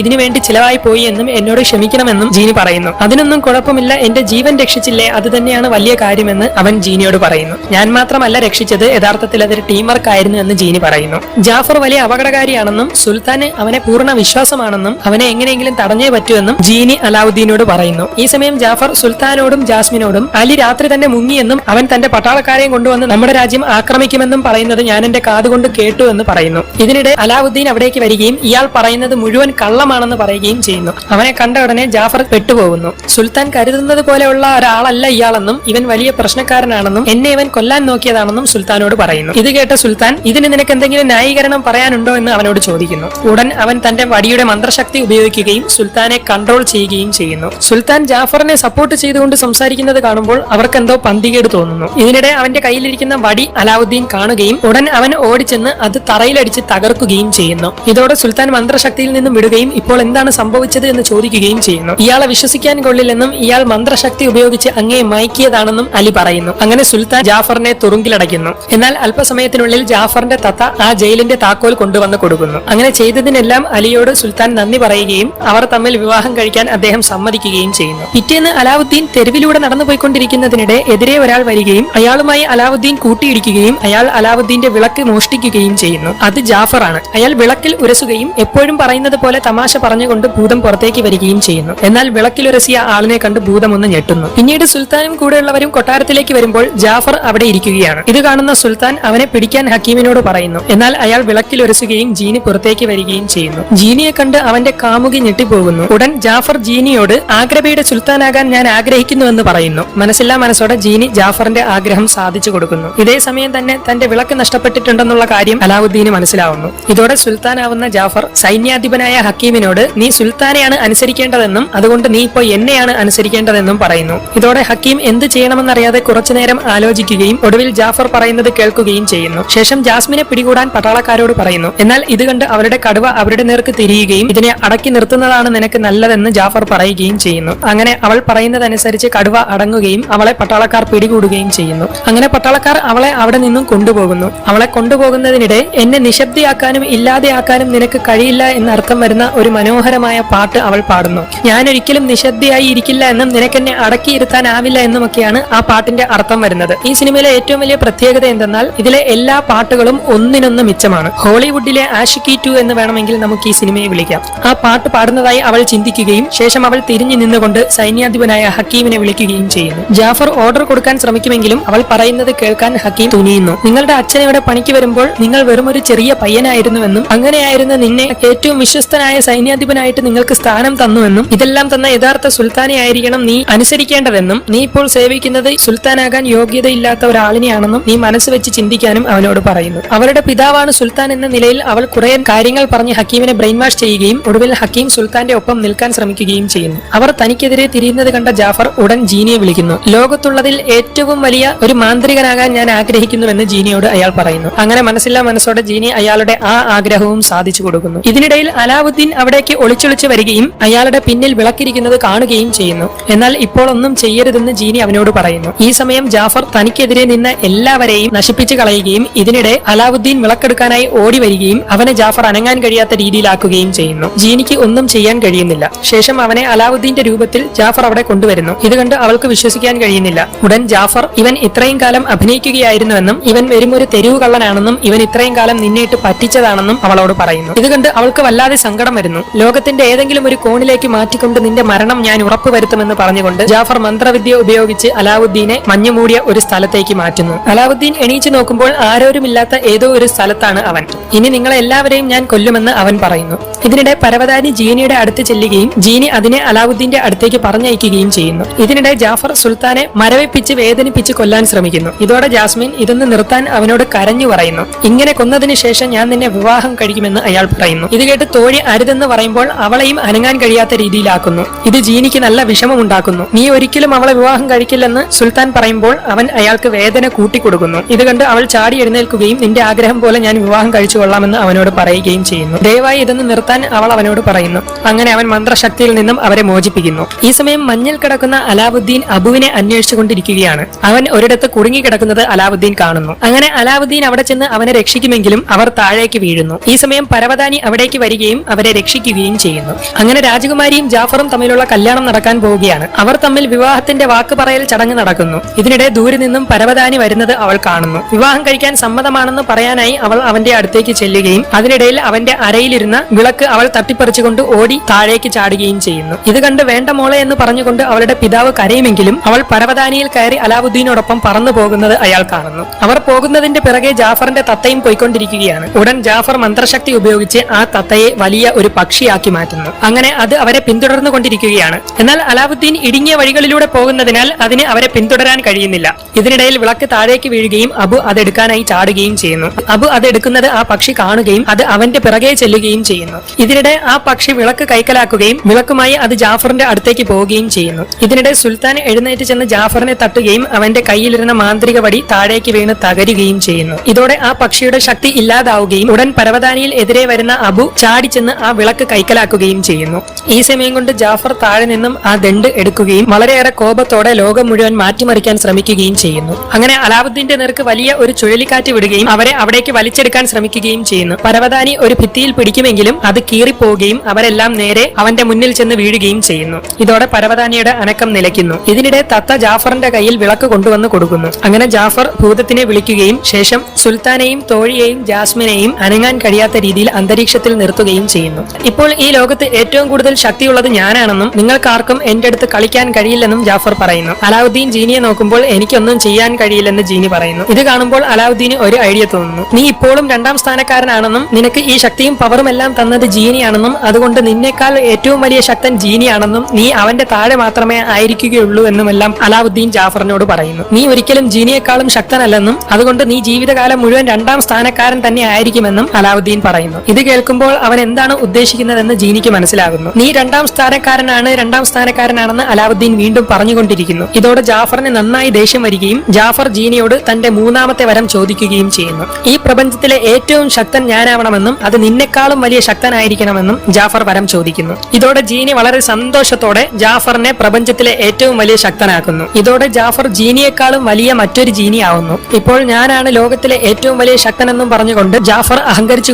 ഇതിനു വേണ്ടി ചിലവായി പോയി എന്നും എന്നോട് ക്ഷമിക്കണമെന്നും ജീനി പറയുന്നു. അതിനൊന്നും കുഴപ്പമില്ല എന്റെ ജീവൻ രക്ഷിച്ചില്ലേ അത് തന്നെയാണ് വലിയ കാര്യമെന്ന് അവൻ ജീനിയോട് പറയുന്നു. ഞാൻ മാത്രമല്ല രക്ഷിച്ചത് യഥാർത്ഥത്തിൽ അതൊരു ടീം വർക്ക് ആയിരുന്നു എന്ന് ജീനി പറയുന്നു. ജാഫർ വലിയ അപകടകാരിയാണെന്നും സുൽത്താന് അവനെ പൂർണ വിശ്വാസമാണെന്നും അവനെ എങ്ങനെയെങ്കിലും തടഞ്ഞേ പറ്റുമെന്നും ജീനി അലാവുദ്ദീനോട് പറയുന്നു. ഈ സമയം ജാഫർ സുൽത്താനോടും ജാസ്മിനോടും അലി രാത്രി തന്നെ മുങ്ങിയെന്നും അവൻ തന്റെ പട്ടാളക്കാരെയും കൊണ്ടുവന്ന് നമ്മുടെ രാജ്യം ആക്രമിക്കുമെന്നും പറയുന്നത് ഞാൻ എന്റെ കാതുകൊണ്ട് കേട്ടു എന്ന് പറയുന്നു. ഇതിനിടെ അലാവുദ്ദീൻ അവിടേക്ക് വരികയും ഇയാൾ പറയുന്നത് മുഴുവൻ കള്ളമാണെന്ന് പറയുകയും ചെയ്യുന്നു. അവനെ കണ്ട ഉടനെ ജാഫർ പെട്ടുപോകുന്നു. സുൽത്താൻ കരുതുന്നത് പോലെയുള്ള ഒരാളല്ല ഇയാളെന്നും ഇവൻ വലിയ പ്രശ്നക്കാരനാണെന്നും എന്നെ ഇവൻ കൊല്ലാൻ നോക്കിയതാണെന്നും സുൽത്താനോട് പറയുന്നു. ഇത് കേട്ട സുൽത്താൻ ഇതിന് നിനക്ക് എന്തെങ്കിലും ന്യായീകരണം പറയാനുണ്ടോ? എന്ന് അവനോട് ചോദിക്കുന്നു. ഉടൻ അവൻ തന്റെ വടിയുടെ മന്ത്രശക്തി ഉപയോഗിക്കുകയും സുൽത്താനെ കൺട്രോൾ ചെയ്യുകയും ചെയ്യുന്നു. സുൽത്താൻ ജാഫറിനെ സപ്പോർട്ട് ചെയ്തുകൊണ്ട് സംസാരിക്കുന്നത് കാണുമ്പോൾ അവർക്ക് എന്തോ പന്തികേട് തോന്നുന്നു. ഇതിനിടെ അവന്റെ കയ്യിലിരിക്കുന്ന വടി അലാവുദ്ദീൻ കാണുകയും ഉടൻ അവൻ ഓടിച്ചെന്ന് അത് തറയിലടിച്ച് തകർക്കുകയും ചെയ്യുന്നു. ഇതോടെ സുൽത്താൻ മന്ത്രശക്തിയിൽ നിന്നും വിടുകയും ഇപ്പോൾ എന്താണ് സംഭവിച്ചത് എന്ന് ചോദിക്കുകയും ചെയ്യുന്നു. ഇയാളെ വിശ്വസിക്കാൻ കൊള്ളില്ലെന്നും ഇയാൾ മന്ത്രശക്തി ഉപയോഗിച്ച് അങ്ങേ മയക്കിയതാണെന്നും അലി പറയുന്നു. അങ്ങനെ സുൽത്താൻ ജാഫറിനെ തുറുങ്കിലടയ്ക്കുന്നു. എന്നാൽ അല്പസമയത്തിനുള്ളിൽ ജാഫറിന്റെ തത്ത ആ ജയിലിന്റെ താക്കോൽ കൊണ്ടുവന്ന് കൊടുക്കുന്നു. അങ്ങനെ ചെയ്തതിനെല്ലാം അലിയോട് സുൽത്താൻ നന്ദി പറയുകയും അവർ തമ്മിൽ വിവാഹം കഴിക്കാൻ അദ്ദേഹം സമ്മതിക്കുകയും ചെയ്യുന്നു. പിറ്റേന്ന് അലാവുദ്ദീൻ തെരുവിലൂടെ നടന്നു പോയിക്കൊണ്ടിരിക്കുന്നതിനിടെ എതിരെ ഒരാൾ വരികയും അയാളുമായി അലാവുദ്ദീൻ കൂട്ടിയിടിക്കുകയും അയാൾ അലാവുദ്ദീന്റെ വിളക്ക് മോഷ്ടിക്കുകയും ചെയ്യുന്നു. അത് ജാഫറാണ്. അയാൾ വിളക്കിൽ ഉരസുകയും എപ്പോഴും പറയുന്നത് പോലെ തമാശ പറഞ്ഞുകൊണ്ട് ഭൂതം പുറത്തേക്ക് വരികയും ചെയ്യുന്നു. എന്നാൽ വിളക്കിലുരസിയ ആളിനെ കണ്ട് ഭൂതം ഒന്ന് ഞെട്ടുന്നു. പിന്നീട് സുൽത്താനും കൂടെയുള്ളവരും കൊട്ടാരത്തിലേക്ക് വരുമ്പോൾ ജാഫർ അവിടെ ഇരിക്കുകയാണ്. ഇത് കാണുന്ന സുൽത്താൻ അവനെ പിടിക്കാൻ ഹക്കീമിനോട് പറയുന്നു. എന്നാൽ അയാൾ വിളക്കിൽ ഉരസുകയും ജീനി പുറത്തേക്ക് വരികയും ചെയ്യുന്നു. ജീനിയെ കണ്ട് അവന്റെ കാമുകി ഞെട്ടിപ്പോകുന്നു. ഉടൻ ജാഫർ ജീനിയോട് ആഗ്രബയുടെ സുൽത്താനാകാൻ ഞാൻ ആഗ്രഹിക്കുന്നുവെന്ന് പറയുന്നു. മനസ്സില്ലാ മനസ്സോടെ ജീനി ജാഫറിന്റെ ആഗ്രഹം സാധിച്ചു കൊടുക്കുന്നു. ഇതേ സമയം തന്നെ തന്റെ വിളക്ക് നഷ്ടപ്പെട്ടിട്ടുണ്ടെന്നുള്ള കാര്യം അലാവുദ്ദീന് മനസ്സിലാവുന്നു. ഇതോടെ സുൽത്താനാവുന്ന ജാഫർ സൈന്യാധിപനായ ഹക്കീമിനോട് നീ സുൽത്താനെയാണ് അനുസരിക്കേണ്ടതെന്നും അതുകൊണ്ട് നീ ഇപ്പോൾ എന്നെയാണ് അനുസരിക്കേണ്ടതെന്നും പറയുന്നു. ഇതോടെ ഹക്കീം എന്ത് ചെയ്യണമെന്നറിയാതെ കുറച്ചുനേരം ആലോചിക്കുകയും ഒടുവിൽ ജാഫർ പറയുന്നത് കേൾക്കുകയും ചെയ്യുന്നു. ശേഷം ജാസ്മിനെ പിടികൂടാൻ പട്ടാളക്കാരോട് പറയുന്നു. എന്നാൽ ഇത് കണ്ട് അവരുടെ കടുവ അവരുടെ നേർക്ക് തിരിയുകയും ഇതിനെ അടക്കി നിർത്തുന്നതാണ് നിനക്ക് നല്ലതെന്ന് ജാഫർ പറയുകയും ചെയ്യുന്നു. അങ്ങനെ അവൾ പറയുന്നതനുസരിച്ച് കടുവ അടങ്ങുകയും അവളെ പട്ടാളക്കാർ പിടികൂടുകയും ചെയ്യുന്നു. അങ്ങനെ പട്ടാളക്കാർ അവളെ അവിടെ നിന്നും കൊണ്ടുപോകുന്നു. അവളെ കൊണ്ടുപോകുന്നതിനിടെ എന്നെ നിശബ്ദയാക്കാനും ഇല്ലാതെയാക്കാനും നിനക്ക് കഴിയില്ല എന്നർത്ഥം വരുന്ന ഒരു മനോഹരമായ പാട്ട് അവൾ പാടുന്നു. ഞാൻ ഒരിക്കലും നിശബ്ദയായി ഇരിക്കില്ല എന്നും നിനക്കെന്നെ അടക്കിയിരുത്താനാവില്ല എന്നുമൊക്കെയാണ് ആ പാട്ടിന്റെ അർത്ഥം വരുന്നത്. ഈ സിനിമയിലെ ഏറ്റവും വലിയ പ്രത്യേകത എന്തെന്നാൽ ഇതിലെ എല്ലാ പാട്ടുകളും ഒന്നിനൊന്ന് മിച്ചമാണ്. ഹോളിവുഡിലെ ആഷിക്കി ടു എന്ന് വേണമെങ്കിൽ നമുക്ക് ഈ സിനിമയെ വിളിക്കാം. ആ പാട്ട് പാടുന്നതായി അവൾ ചിന്തിക്കുകയും ശേഷം അവൾ തിരിഞ്ഞു നിന്നുകൊണ്ട് സൈന്യാധിപനായ ഹക്കീമിനെ വിളിക്കുകയും ചെയ്യുന്നു. ജാഫർ ഓർഡർ കൊടുക്കാൻ ശ്രമിക്കുമെങ്കിലും അവൾ പറയുന്നത് കേൾക്കാൻ ഹക്കീം തുനിയുന്നു. നിങ്ങളുടെ അച്ഛൻ ഇവിടെ പണിക്ക് വരുമ്പോൾ നിങ്ങൾ വെറും ഒരു ചെറിയ പയ്യനായിരുന്നുവെന്നും അങ്ങനെയായിരുന്നു നിന്നെ ഏറ്റവും വിശ്വസ്തനായ സൈന്യാധിപനായിട്ട് നിങ്ങൾക്ക് സ്ഥാനം തന്നുവെന്നും ഇതെല്ലാം തന്ന യഥാർത്ഥ സുൽത്താനെ ആയിരിക്കണം നീ അനുസരിക്കേണ്ടതെന്നും നീ ഇപ്പോൾ സേവിക്കുന്നത് സുൽത്താനാകാൻ യോഗ്യതയില്ലാത്ത ഒരാളിനെയാണെന്നും നീ മനസ്സ് വെച്ച് ചിന്തിക്കാനും അവനോട് പറയുന്നു. അവരുടെ പിതാവാണ് സുൽത്താൻ എന്ന നിലയിൽ അവൾ കുറെ കാര്യങ്ങൾ പറഞ്ഞ് ഹക്കീമിനെ ബ്രെയിൻ വാഷ് ചെയ്യുകയും ഒടുവിൽ ഹക്കീം സുൽത്താന്റെ ഒപ്പം നിൽക്കാൻ ശ്രമിക്കുകയും ചെയ്യുന്നു. അവർ തനിക്കെതിരെ തിരിയുന്നത് കണ്ട ജാഫർ ഉടൻ ജീനിയെ വിളിക്കുന്നു. ലോകത്തുള്ളതിൽ ഏറ്റവും വലിയ ഒരു മാന്ത്രികനാകാൻ ഞാൻ ആഗ്രഹിക്കുന്നുവെന്ന് ജീനിയോട് അയാൾ പറയുന്നു. അങ്ങനെ മനസ്സില്ലാ മനസ്സോടെ ജീനി അയാളുടെ ആ ആഗ്രഹവും സാധിച്ചു കൊടുക്കുന്നു. ഇതിനിടയിൽ അലാവുദ്ദീൻ അവിടേക്ക് ഒളിച്ചൊളിച്ച് വരികയും അയാളുടെ പിന്നിൽ വിളക്കിരിക്കുന്നത് കാണുകയും ചെയ്യുന്നു. എന്നാൽ ഇപ്പോൾ ഒന്നും ചെയ്യരുതെന്ന് ജീനി അവനോട് പറയുന്നു. ഈ സമയം ജാഫർ തനിക്കെതിരെ നിന്ന എല്ലാവരെയും നശിപ്പിച്ചു കളയുകയും ഇതിനിടെ അലാവുദ്ദീൻ വിളക്കെടുക്കാനായി ഓടി വരികയും അവനെ ജാഫർ അനങ്ങാൻ കഴിയാത്ത രീതിയിലാക്കുകയും ചെയ്യുന്നു. ജീനിക്ക് ഒന്നും ചെയ്യാൻ കഴിയുന്നില്ല. ശേഷം അവനെ അലാവുദ്ദീന്റെ രൂപത്തിൽ ജാഫർ അവിടെ കൊണ്ടുവരുന്നു. ഇത് കണ്ട് അവൾക്ക് വിശ്വസിക്കാൻ കഴിയുന്നില്ല. ഉടൻ ജാഫർ ഇവൻ ഇത്രയും കാലം അഭിനയിക്കുകയായിരുന്നുവെന്നും ഇവൻ വെറും ഒരു തെരുവ് കള്ളനാണെന്നും ഇവൻ ഇത്രയും കാലം നിന്നിട്ട് പറ്റിച്ചതാണെന്നും അവളോട് പറയുന്നു. ഇത് കണ്ട് അവൾക്ക് വല്ലാതെ സങ്കടം വരുന്നു. ലോകത്തിന്റെ ഏതെങ്കിലും ഒരു കോണിലേക്ക് മാറ്റിക്കൊണ്ട് നിന്റെ മരണം ഞാൻ ഉറപ്പുവരുത്തുമെന്ന് പറഞ്ഞുകൊണ്ട് ജാഫർ മന്ത്രവിദ്യ ഉപയോഗിച്ച് അലാവുദ്ദീനെ മഞ്ഞുമൂടിയ ഒരു സ്ഥലത്തേക്ക് മാറ്റുന്നു. അലാവുദ്ദീൻ എണീച്ചു നോക്കുമ്പോൾ ആരോരുമില്ലാത്ത ഏതോ ഒരു സ്ഥലത്താണ് അവൻ. ഇനി നിങ്ങളെ എല്ലാവരെയും ഞാൻ കൊല്ലുമെന്ന് അവൻ പറയുന്നു. ഇതിനിടെ പരവതാനി ജീനിയുടെ അടുത്ത് ചെല്ലുകയും ജീനി അതിനെ അലാവുദ്ദീന്റെ അടുത്തേക്ക് പറഞ്ഞയക്കുകയും ചെയ്യുന്നു. ഇതിനിടെ ജാഫർ സുൽത്താനെ മരവിപ്പിച്ച് വേദനിപ്പിച്ച് കൊല്ലാൻ ശ്രമിക്കുന്നു. ഇതോടെ ജാസ്മിൻ ഇതൊന്ന് നിർത്താൻ അവനോട് കരഞ്ഞു പറയുന്നു. ഇങ്ങനെ കൊന്നതിന് ശേഷം ഞാൻ നിന്നെ വിവാഹം കഴിക്കുമെന്ന് അയാൾ പറയുന്നു. ഇത് കേട്ട് തോഴി അരുതെന്ന് പറയുമ്പോൾ അവളെയും അനങ്ങാൻ കഴിയാത്ത രീതിയിലാക്കുന്നു. ഇത് ജീനിക്ക് നല്ല വിഷമമുണ്ടാക്കുന്നു നീ ഒരിക്കലും അവളെ വിവാഹം കഴിക്കില്ലെന്ന് സുൽത്താൻ പറയുമ്പോൾ അവൻ അയാൾക്ക് വേദന കൂട്ടിക്കൊടുക്കുന്നു. ഇത് കണ്ട് അവൾ ചാടി എഴുന്നേൽക്കുകയും നിന്റെ ആഗ്രഹം പോലെ ഞാൻ വിവാഹം കഴിച്ചു കൊള്ളാമെന്ന് അവനോട് പറയുകയും ചെയ്യുന്നു. ദയവായി ഇതൊന്ന് നിർത്താൻ അവൾ അവനോട് പറയുന്നു. അങ്ങനെ അവൻ മന്ത്രശക്തിയിൽ നിന്നും അവരെ മോചിപ്പിക്കുന്നു. ഈ സമയം മഞ്ഞിൽ കിടക്കുന്ന അലാവുദ്ദീൻ അബുവിനെ അന്വേഷിച്ചുകൊണ്ടിരിക്കുകയാണ് അവൻ ഒരിടത്ത് കുടുങ്ങിക്കിടക്കുന്നത് അലാവുദ്ദീൻ കാണുന്നു. അങ്ങനെ അലാവുദ്ദീൻ അവിടെ ചെന്ന് അവനെ രക്ഷിക്കുമെങ്കിലും അവർ താഴേക്ക് വീഴുന്നു. സമയം പരവതാനി അവിടേക്ക് വരികയും അവരെ രക്ഷിക്കുകയും ചെയ്യുന്നു. അങ്ങനെ രാജകുമാരിയും ജാഫറും തമ്മിലുള്ള കല്യാണം നടക്കാൻ പോവുകയാണ്. അവർ തമ്മിൽ വിവാഹത്തിന്റെ വാക്ക് പറയൽ ചടങ്ങ് നടക്കുന്നു. ഇതിനിടെ ദൂരെ നിന്നും പരവതാനി വരുന്നത് അവൾ കാണുന്നു. വിവാഹം കഴിക്കാൻ സമ്മതമാണെന്ന് പറയാനായി അവൾ അവന്റെ അടുത്തേക്ക് ചെല്ലുകയും അതിനിടയിൽ അവന്റെ അരയിലിരുന്ന വിളക്ക് അവൾ തട്ടിപ്പറിച്ചുകൊണ്ട് ഓടി താഴേക്ക് ചാടുകയും ചെയ്യുന്നു. ഇത് കണ്ട് വേണ്ട മോളെ എന്ന് പറഞ്ഞുകൊണ്ട് അവളുടെ പിതാവ് കരയുമെങ്കിലും അവൾ പരവതാനിയിൽ കയറി അലാവുദ്ദീനോടൊപ്പം പറന്നു പോകുന്നത് അയാൾ കാണുന്നു. അവർ പോകുന്നതിന്റെ പിറകെ ജാഫറിന്റെ തത്തയും പോയിക്കൊണ്ടിരിക്കുകയാണ്. ഉടൻ ജാഫർ മന്ത്രശക്തി ഉപയോഗിച്ച് ആ തത്തയെ വലിയ ഒരു പക്ഷിയാക്കി മാറ്റുന്നു. അങ്ങനെ അത് അവരെ പിന്തുടർന്നു കൊണ്ടിരിക്കുകയാണ് എന്നാൽ അലാവുദ്ദീൻ ഇടുങ്ങിയ വഴികളിലൂടെ പോകുന്നതിനാൽ അതിന് അവരെ പിന്തുടരാൻ കഴിയുന്നില്ല. ഇതിനിടയിൽ വിളക്ക് താഴേക്ക് വീഴുകയും അബു അതെടുക്കാനായി ചാടുകയും ചെയ്യുന്നു. അബു അതെടുക്കുന്നത് ആ പക്ഷി കാണുകയും അത് അവന്റെ പിറകെ ചെല്ലുകയും ചെയ്യുന്നു. ഇതിനിടെ ആ പക്ഷി വിളക്ക് കൈക്കലാക്കുകയും വിളക്കുമായി അത് ജാഫറിന്റെ അടുത്തേക്ക് പോവുകയും ചെയ്യുന്നു. ഇതിനിടെ സുൽത്താൻ എഴുന്നേറ്റ് ചെന്ന് ജാഫറിനെ തട്ടുകയും അവന്റെ കയ്യിലിരുന്ന മാന്ത്രിക വടി താഴേക്ക് വീണ് തകരുകയും ചെയ്യുന്നു. ഇതോടെ ആ പക്ഷിയുടെ ശക്തി ഇല്ലാതാവുകയും ഉടൻ പരവതാനിയിൽ എതിരെ വരുന്ന അബു ചാടിച്ചെന്ന് ആ വിളക്ക് കൈക്കലാക്കുകയും ചെയ്യുന്നു. ഈ സമയം കൊണ്ട് ജാഫർ താഴെ നിന്നും ആ ദണ്ട് എടുക്കുകയും വളരെയേറെ കോപത്തോടെ ലോകം മുഴുവൻ മാറ്റിമറിക്കാൻ ശ്രമിക്കുകയും ചെയ്യുന്നു. അങ്ങനെ അലാവുദ്ദീന്റെ നേർക്ക് വലിയ ഒരു ചുഴലിക്കാറ്റ് വിടുകയും അവരെ അവിടേക്ക് വലിച്ചെടുക്കാൻ ശ്രമിക്കുകയും ചെയ്യുന്നു. പരവതാനി ഒരു ഭിത്തിയിൽ പിടിക്കുമെങ്കിലും അത് കീറിപ്പോവുകയും അവരെല്ലാം നേരെ അവന്റെ മുന്നിൽ ചെന്ന് വീഴുകയും ചെയ്യുന്നു. ഇതോടെ പരവതാനിയുടെ അനക്കം നിലയ്ക്കുന്നു. ഇതിനിടെ തത്ത ജാഫറിന്റെ കയ്യിൽ വിളക്ക് കൊണ്ടുവന്ന് കൊടുക്കുന്നു. അങ്ങനെ ജാഫർ ഭൂതത്തിനെ വിളിക്കുകയും ശേഷം സുൽത്താനെയും തോഴിയെയും ജാസ്മിനെയും അനങ്ങാൻ കഴിയാത്ത രീതിയിൽ അന്തരീക്ഷത്തിൽ നിർത്തുകയും ചെയ്യുന്നു. ഇപ്പോൾ ഈ ലോകത്ത് ഏറ്റവും കൂടുതൽ ശക്തിയുള്ളത് ഞാനാണെന്നും നിങ്ങൾക്കാർക്കും എന്റെ അടുത്ത് കളിക്കാൻ കഴിയില്ലെന്നും ജാഫർ പറയുന്നു. അലാവുദ്ദീൻ ജീനിയെ നോക്കുമ്പോൾ എനിക്കൊന്നും ചെയ്യാൻ കഴിയില്ലെന്ന് ജീനി പറയുന്നു. ഇത് കാണുമ്പോൾ അലാവുദ്ദീന് ഒരു ഐഡിയ തോന്നുന്നു. നീ ഇപ്പോഴും രണ്ടാം സ്ഥാനക്കാരനാണെന്നും നിനക്ക് ഈ ശക്തിയും പവറും എല്ലാം തന്നത് ജീനിയാണെന്നും അതുകൊണ്ട് നിന്നേക്കാൾ ഏറ്റവും വലിയ ശക്തൻ ജീനിയാണെന്നും നീ അവന്റെ താഴെ മാത്രമേ ആയിരിക്കുകയുള്ളൂ എന്നുമെല്ലാം അലാവുദ്ദീൻ ജാഫറിനോട് പറയുന്നു. നീ ഒരിക്കലും ജീനിയെക്കാളും ശക്തനല്ലെന്നും അതുകൊണ്ട് നീ ജീവിതകാലം മുഴുവൻ രണ്ടാം സ്ഥാനക്കാരൻ തന്നെ ആയിരിക്കുമെന്നും അലാവുദ്ദീൻ പറയുന്നു. ഇത് കേൾക്കുമ്പോൾ അവൻ എന്താണ് ഉദ്ദേശിക്കുന്നതെന്ന് ജീനിക്ക് മനസ്സിലാകുന്നു. നീ രണ്ടാം സ്ഥാനക്കാരനാണ് രണ്ടാം സ്ഥാനക്കാരനാണെന്ന് അലാവുദ്ദീൻ വീണ്ടും പറഞ്ഞുകൊണ്ടിരിക്കുന്നു. ഇതോടെ ജാഫറിന് നന്നായി ദേഷ്യം വരികയും ജാഫർ ജീനിയോട് തന്റെ മൂന്നാമത്തെ വരം ചോദിക്കുകയും ചെയ്യുന്നു. ഈ പ്രപഞ്ചത്തിലെ ഏറ്റവും ശക്തൻ ഞാനാവണമെന്നും അത് നിന്നെക്കാളും വലിയ ശക്തനായിരിക്കണമെന്നും ജാഫർ വരം ചോദിക്കുന്നു. ഇതോടെ ജീനി വളരെ സന്തോഷത്തോടെ ജാഫറിനെ പ്രപഞ്ചത്തിലെ ഏറ്റവും വലിയ ശക്തനാക്കുന്നു. ഇതോടെ ജാഫർ ജീനിയെക്കാളും വലിയ മറ്റൊരു ജീനിയാവുന്നു. ഇപ്പോൾ ഞാനാണ് ലോകത്തിലെ ഏറ്റവും വലിയ ശക്തനെന്നും പറഞ്ഞുകൊണ്ട് ജാഫർ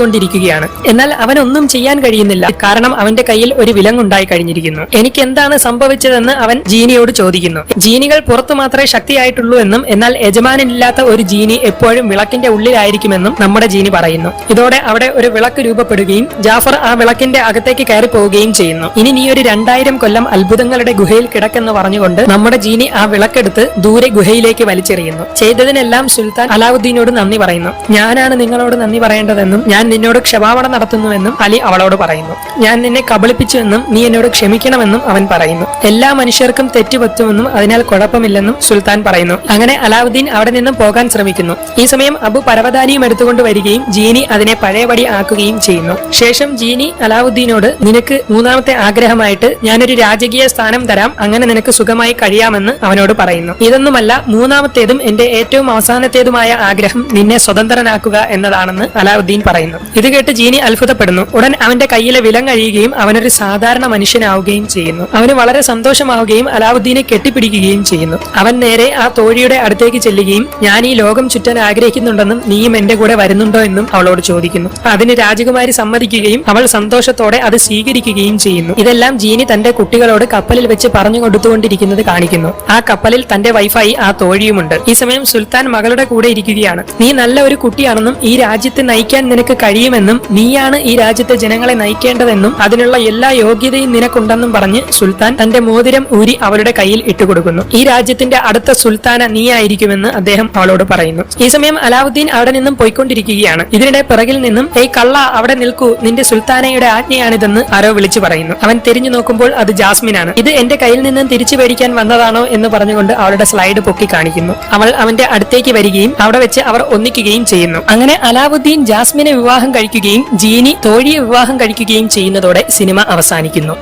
അഹങ്കരിച്ചുകൊണ്ടിരിക്കുകയാണ് എന്നാൽ അവനൊന്നും ചെയ്യാൻ കഴിയുന്നില്ല. കാരണം അവന്റെ കയ്യിൽ ഒരു വിലങ്ങുണ്ടായി കഴിഞ്ഞിരിക്കുന്നു. എനിക്ക് എന്താണ് സംഭവിച്ചതെന്ന് അവൻ ജീനിയോട് ചോദിക്കുന്നു. ജീനികൾ പുറത്തു മാത്രമേ ശക്തിയായിട്ടുള്ളൂ എന്നും എന്നാൽ യജമാനില്ലാത്ത ഒരു ജീനി എപ്പോഴും വിളക്കിന്റെ ഉള്ളിലായിരിക്കുമെന്നും നമ്മുടെ ജീനി പറയുന്നു. ഇതോടെ അവിടെ ഒരു വിളക്ക് രൂപപ്പെടുകയും ജാഫർ ആ വിളക്കിന്റെ അകത്തേക്ക് കയറി പോവുകയും ചെയ്യുന്നു. ഇനി നീ ഒരു രണ്ടായിരം കൊല്ലം അത്ഭുതങ്ങളുടെ ഗുഹയിൽ കിടക്കെന്ന് പറഞ്ഞുകൊണ്ട് നമ്മുടെ ജീനി ആ വിളക്കെടുത്ത് ദൂരെ ഗുഹയിലേക്ക് വലിച്ചെറിയുന്നു. ചെയ്തതിനെല്ലാം സുൽത്താൻ അലാവുദ്ദീനോട് നന്ദി പറയുന്നു. ഞാനാണ് നിങ്ങളോട് നന്ദി പറയേണ്ടതെന്നും ഞാൻ നിന്നോട് ക്ഷമാപണം നടത്തുന്നുവെന്നും അലി അവളോട് പറയുന്നു. ഞാൻ നിന്നെ കബളിപ്പിച്ചുവെന്നും നീ എന്നോട് ക്ഷമിക്കണമെന്നും അവൻ പറയുന്നു. എല്ലാ മനുഷ്യർക്കും തെറ്റുപറ്റുമെന്നും അതിനാൽ കുഴപ്പമില്ലെന്നും സുൽത്താൻ പറയുന്നു. അങ്ങനെ അലാവുദ്ദീൻ അവിടെ നിന്നും പോകാൻ ശ്രമിക്കുന്നു. ഈ സമയം അബു പരവതാനിയും എടുത്തുകൊണ്ട് വരികയും ജീനി അതിനെ പഴയപടി ആക്കുകയും ചെയ്യുന്നു. ശേഷം ജീനി അലാവുദ്ദീനോട് നിനക്ക് മൂന്നാമത്തെ ആഗ്രഹമായിട്ട് ഞാനൊരു രാജകീയ സ്ഥാനം തരാം. അങ്ങനെ നിനക്ക് സുഖമായി കഴിയാമെന്ന് അവനോട് പറയുന്നു. ഇതൊന്നുമല്ല മൂന്നാമത്തേതും എന്റെ ഏറ്റവും അവസാനത്തേതുമായ ആഗ്രഹം നിന്നെ സ്വതന്ത്രനാക്കുക എന്നതാണെന്ന് അലാവുദ്ദീൻ പറയുന്നു. ഇത് കേട്ട് ജീനി അത്ഭുതപ്പെടുന്നു. ഉടൻ അവന്റെ കയ്യിലെ വിലം കഴിയുകയും അവനൊരു സാധാരണ മനുഷ്യനാവുകയും ചെയ്യുന്നു. അവന് വളരെ സന്തോഷമാവുകയും അലാവുദ്ദീനെ കെട്ടിപ്പിടിക്കുകയും ചെയ്യുന്നു. അവൻ നേരെ ആ തോഴിയുടെ അടുത്തേക്ക് ചെല്ലുകയും ഞാൻ ഈ ലോകം ചുറ്റാൻ ആഗ്രഹിക്കുന്നുണ്ടെന്നും നീയും എന്റെ കൂടെ വരുന്നുണ്ടോ എന്നും അവളോട് ചോദിക്കുന്നു. അതിന് രാജകുമാരി സമ്മതിക്കുകയും അവൾ സന്തോഷത്തോടെ അത് സ്വീകരിക്കുകയും ചെയ്യുന്നു. ഇതെല്ലാം ജീനി തന്റെ കുട്ടികളോട് കപ്പലിൽ വെച്ച് പറഞ്ഞു കൊടുത്തുകൊണ്ടിരിക്കുന്നത് കാണിക്കുന്നു. ആ കപ്പലിൽ തന്റെ വൈഫായി ആ തോഴിയുമുണ്ട്. ഈ സമയം സുൽത്താൻ മകളുടെ കൂടെ ഇരിക്കുകയാണ്. നീ നല്ല ഒരു കുട്ടിയാണെന്നും ഈ രാജ്യത്തെ നയിക്കാൻ നിനക്ക് കഴിയുമെന്നും നീയാണ് ഈ രാജ്യത്തെ ജനങ്ങളെ നയിക്കേണ്ടതെന്നും അതിനുള്ള എല്ലാ യോഗ്യതയും നിനക്കുണ്ടെന്നും പറഞ്ഞ് സുൽത്താൻ തന്റെ മോതിരം ഊരി അവളുടെ കയ്യിൽ ഇട്ടുകൊടുക്കുന്നു. ഈ രാജ്യത്തിന്റെ അടുത്ത സുൽത്താന നീയായിരിക്കുമെന്ന് അദ്ദേഹം അവളോട് പറയുന്നു. ഈ സമയം അലാവുദ്ദീൻ അവിടെ നിന്നും പോയിക്കൊണ്ടിരിക്കുകയാണ്. ഇതിനിടെ പിറകിൽ നിന്നും ഏയ് കള്ള അവിടെ നിൽക്കൂ. നിന്റെ സുൽത്താനയുടെ ആജ്ഞയാണിതെന്ന് ആരോ വിളിച്ചു പറയുന്നു. അവൻ തിരിഞ്ഞു നോക്കുമ്പോൾ അത് ജാസ്മിനാണ്. ഇത് എന്റെ കയ്യിൽ നിന്നും തിരിച്ചു മേടിക്കാൻ വന്നതാണോ എന്ന് പറഞ്ഞുകൊണ്ട് അവളുടെ സ്ലൈഡ് പൊക്കി കാണിക്കുന്നു. അവൾ അവന്റെ അടുത്തേക്ക് വരികയും അവിടെ വെച്ച് അവർ ഒന്നിക്കുകയും ചെയ്യുന്നു. അങ്ങനെ അലാവുദ്ദീൻ ജാസ്മിനെ വിവാഹം കഴിക്കുകയും ജീനി തോഴിയെ വിവാഹം കഴിക്കുകയും ചെയ്യുന്നതോടെ സിനിമ അവസാനിക്കുന്നു.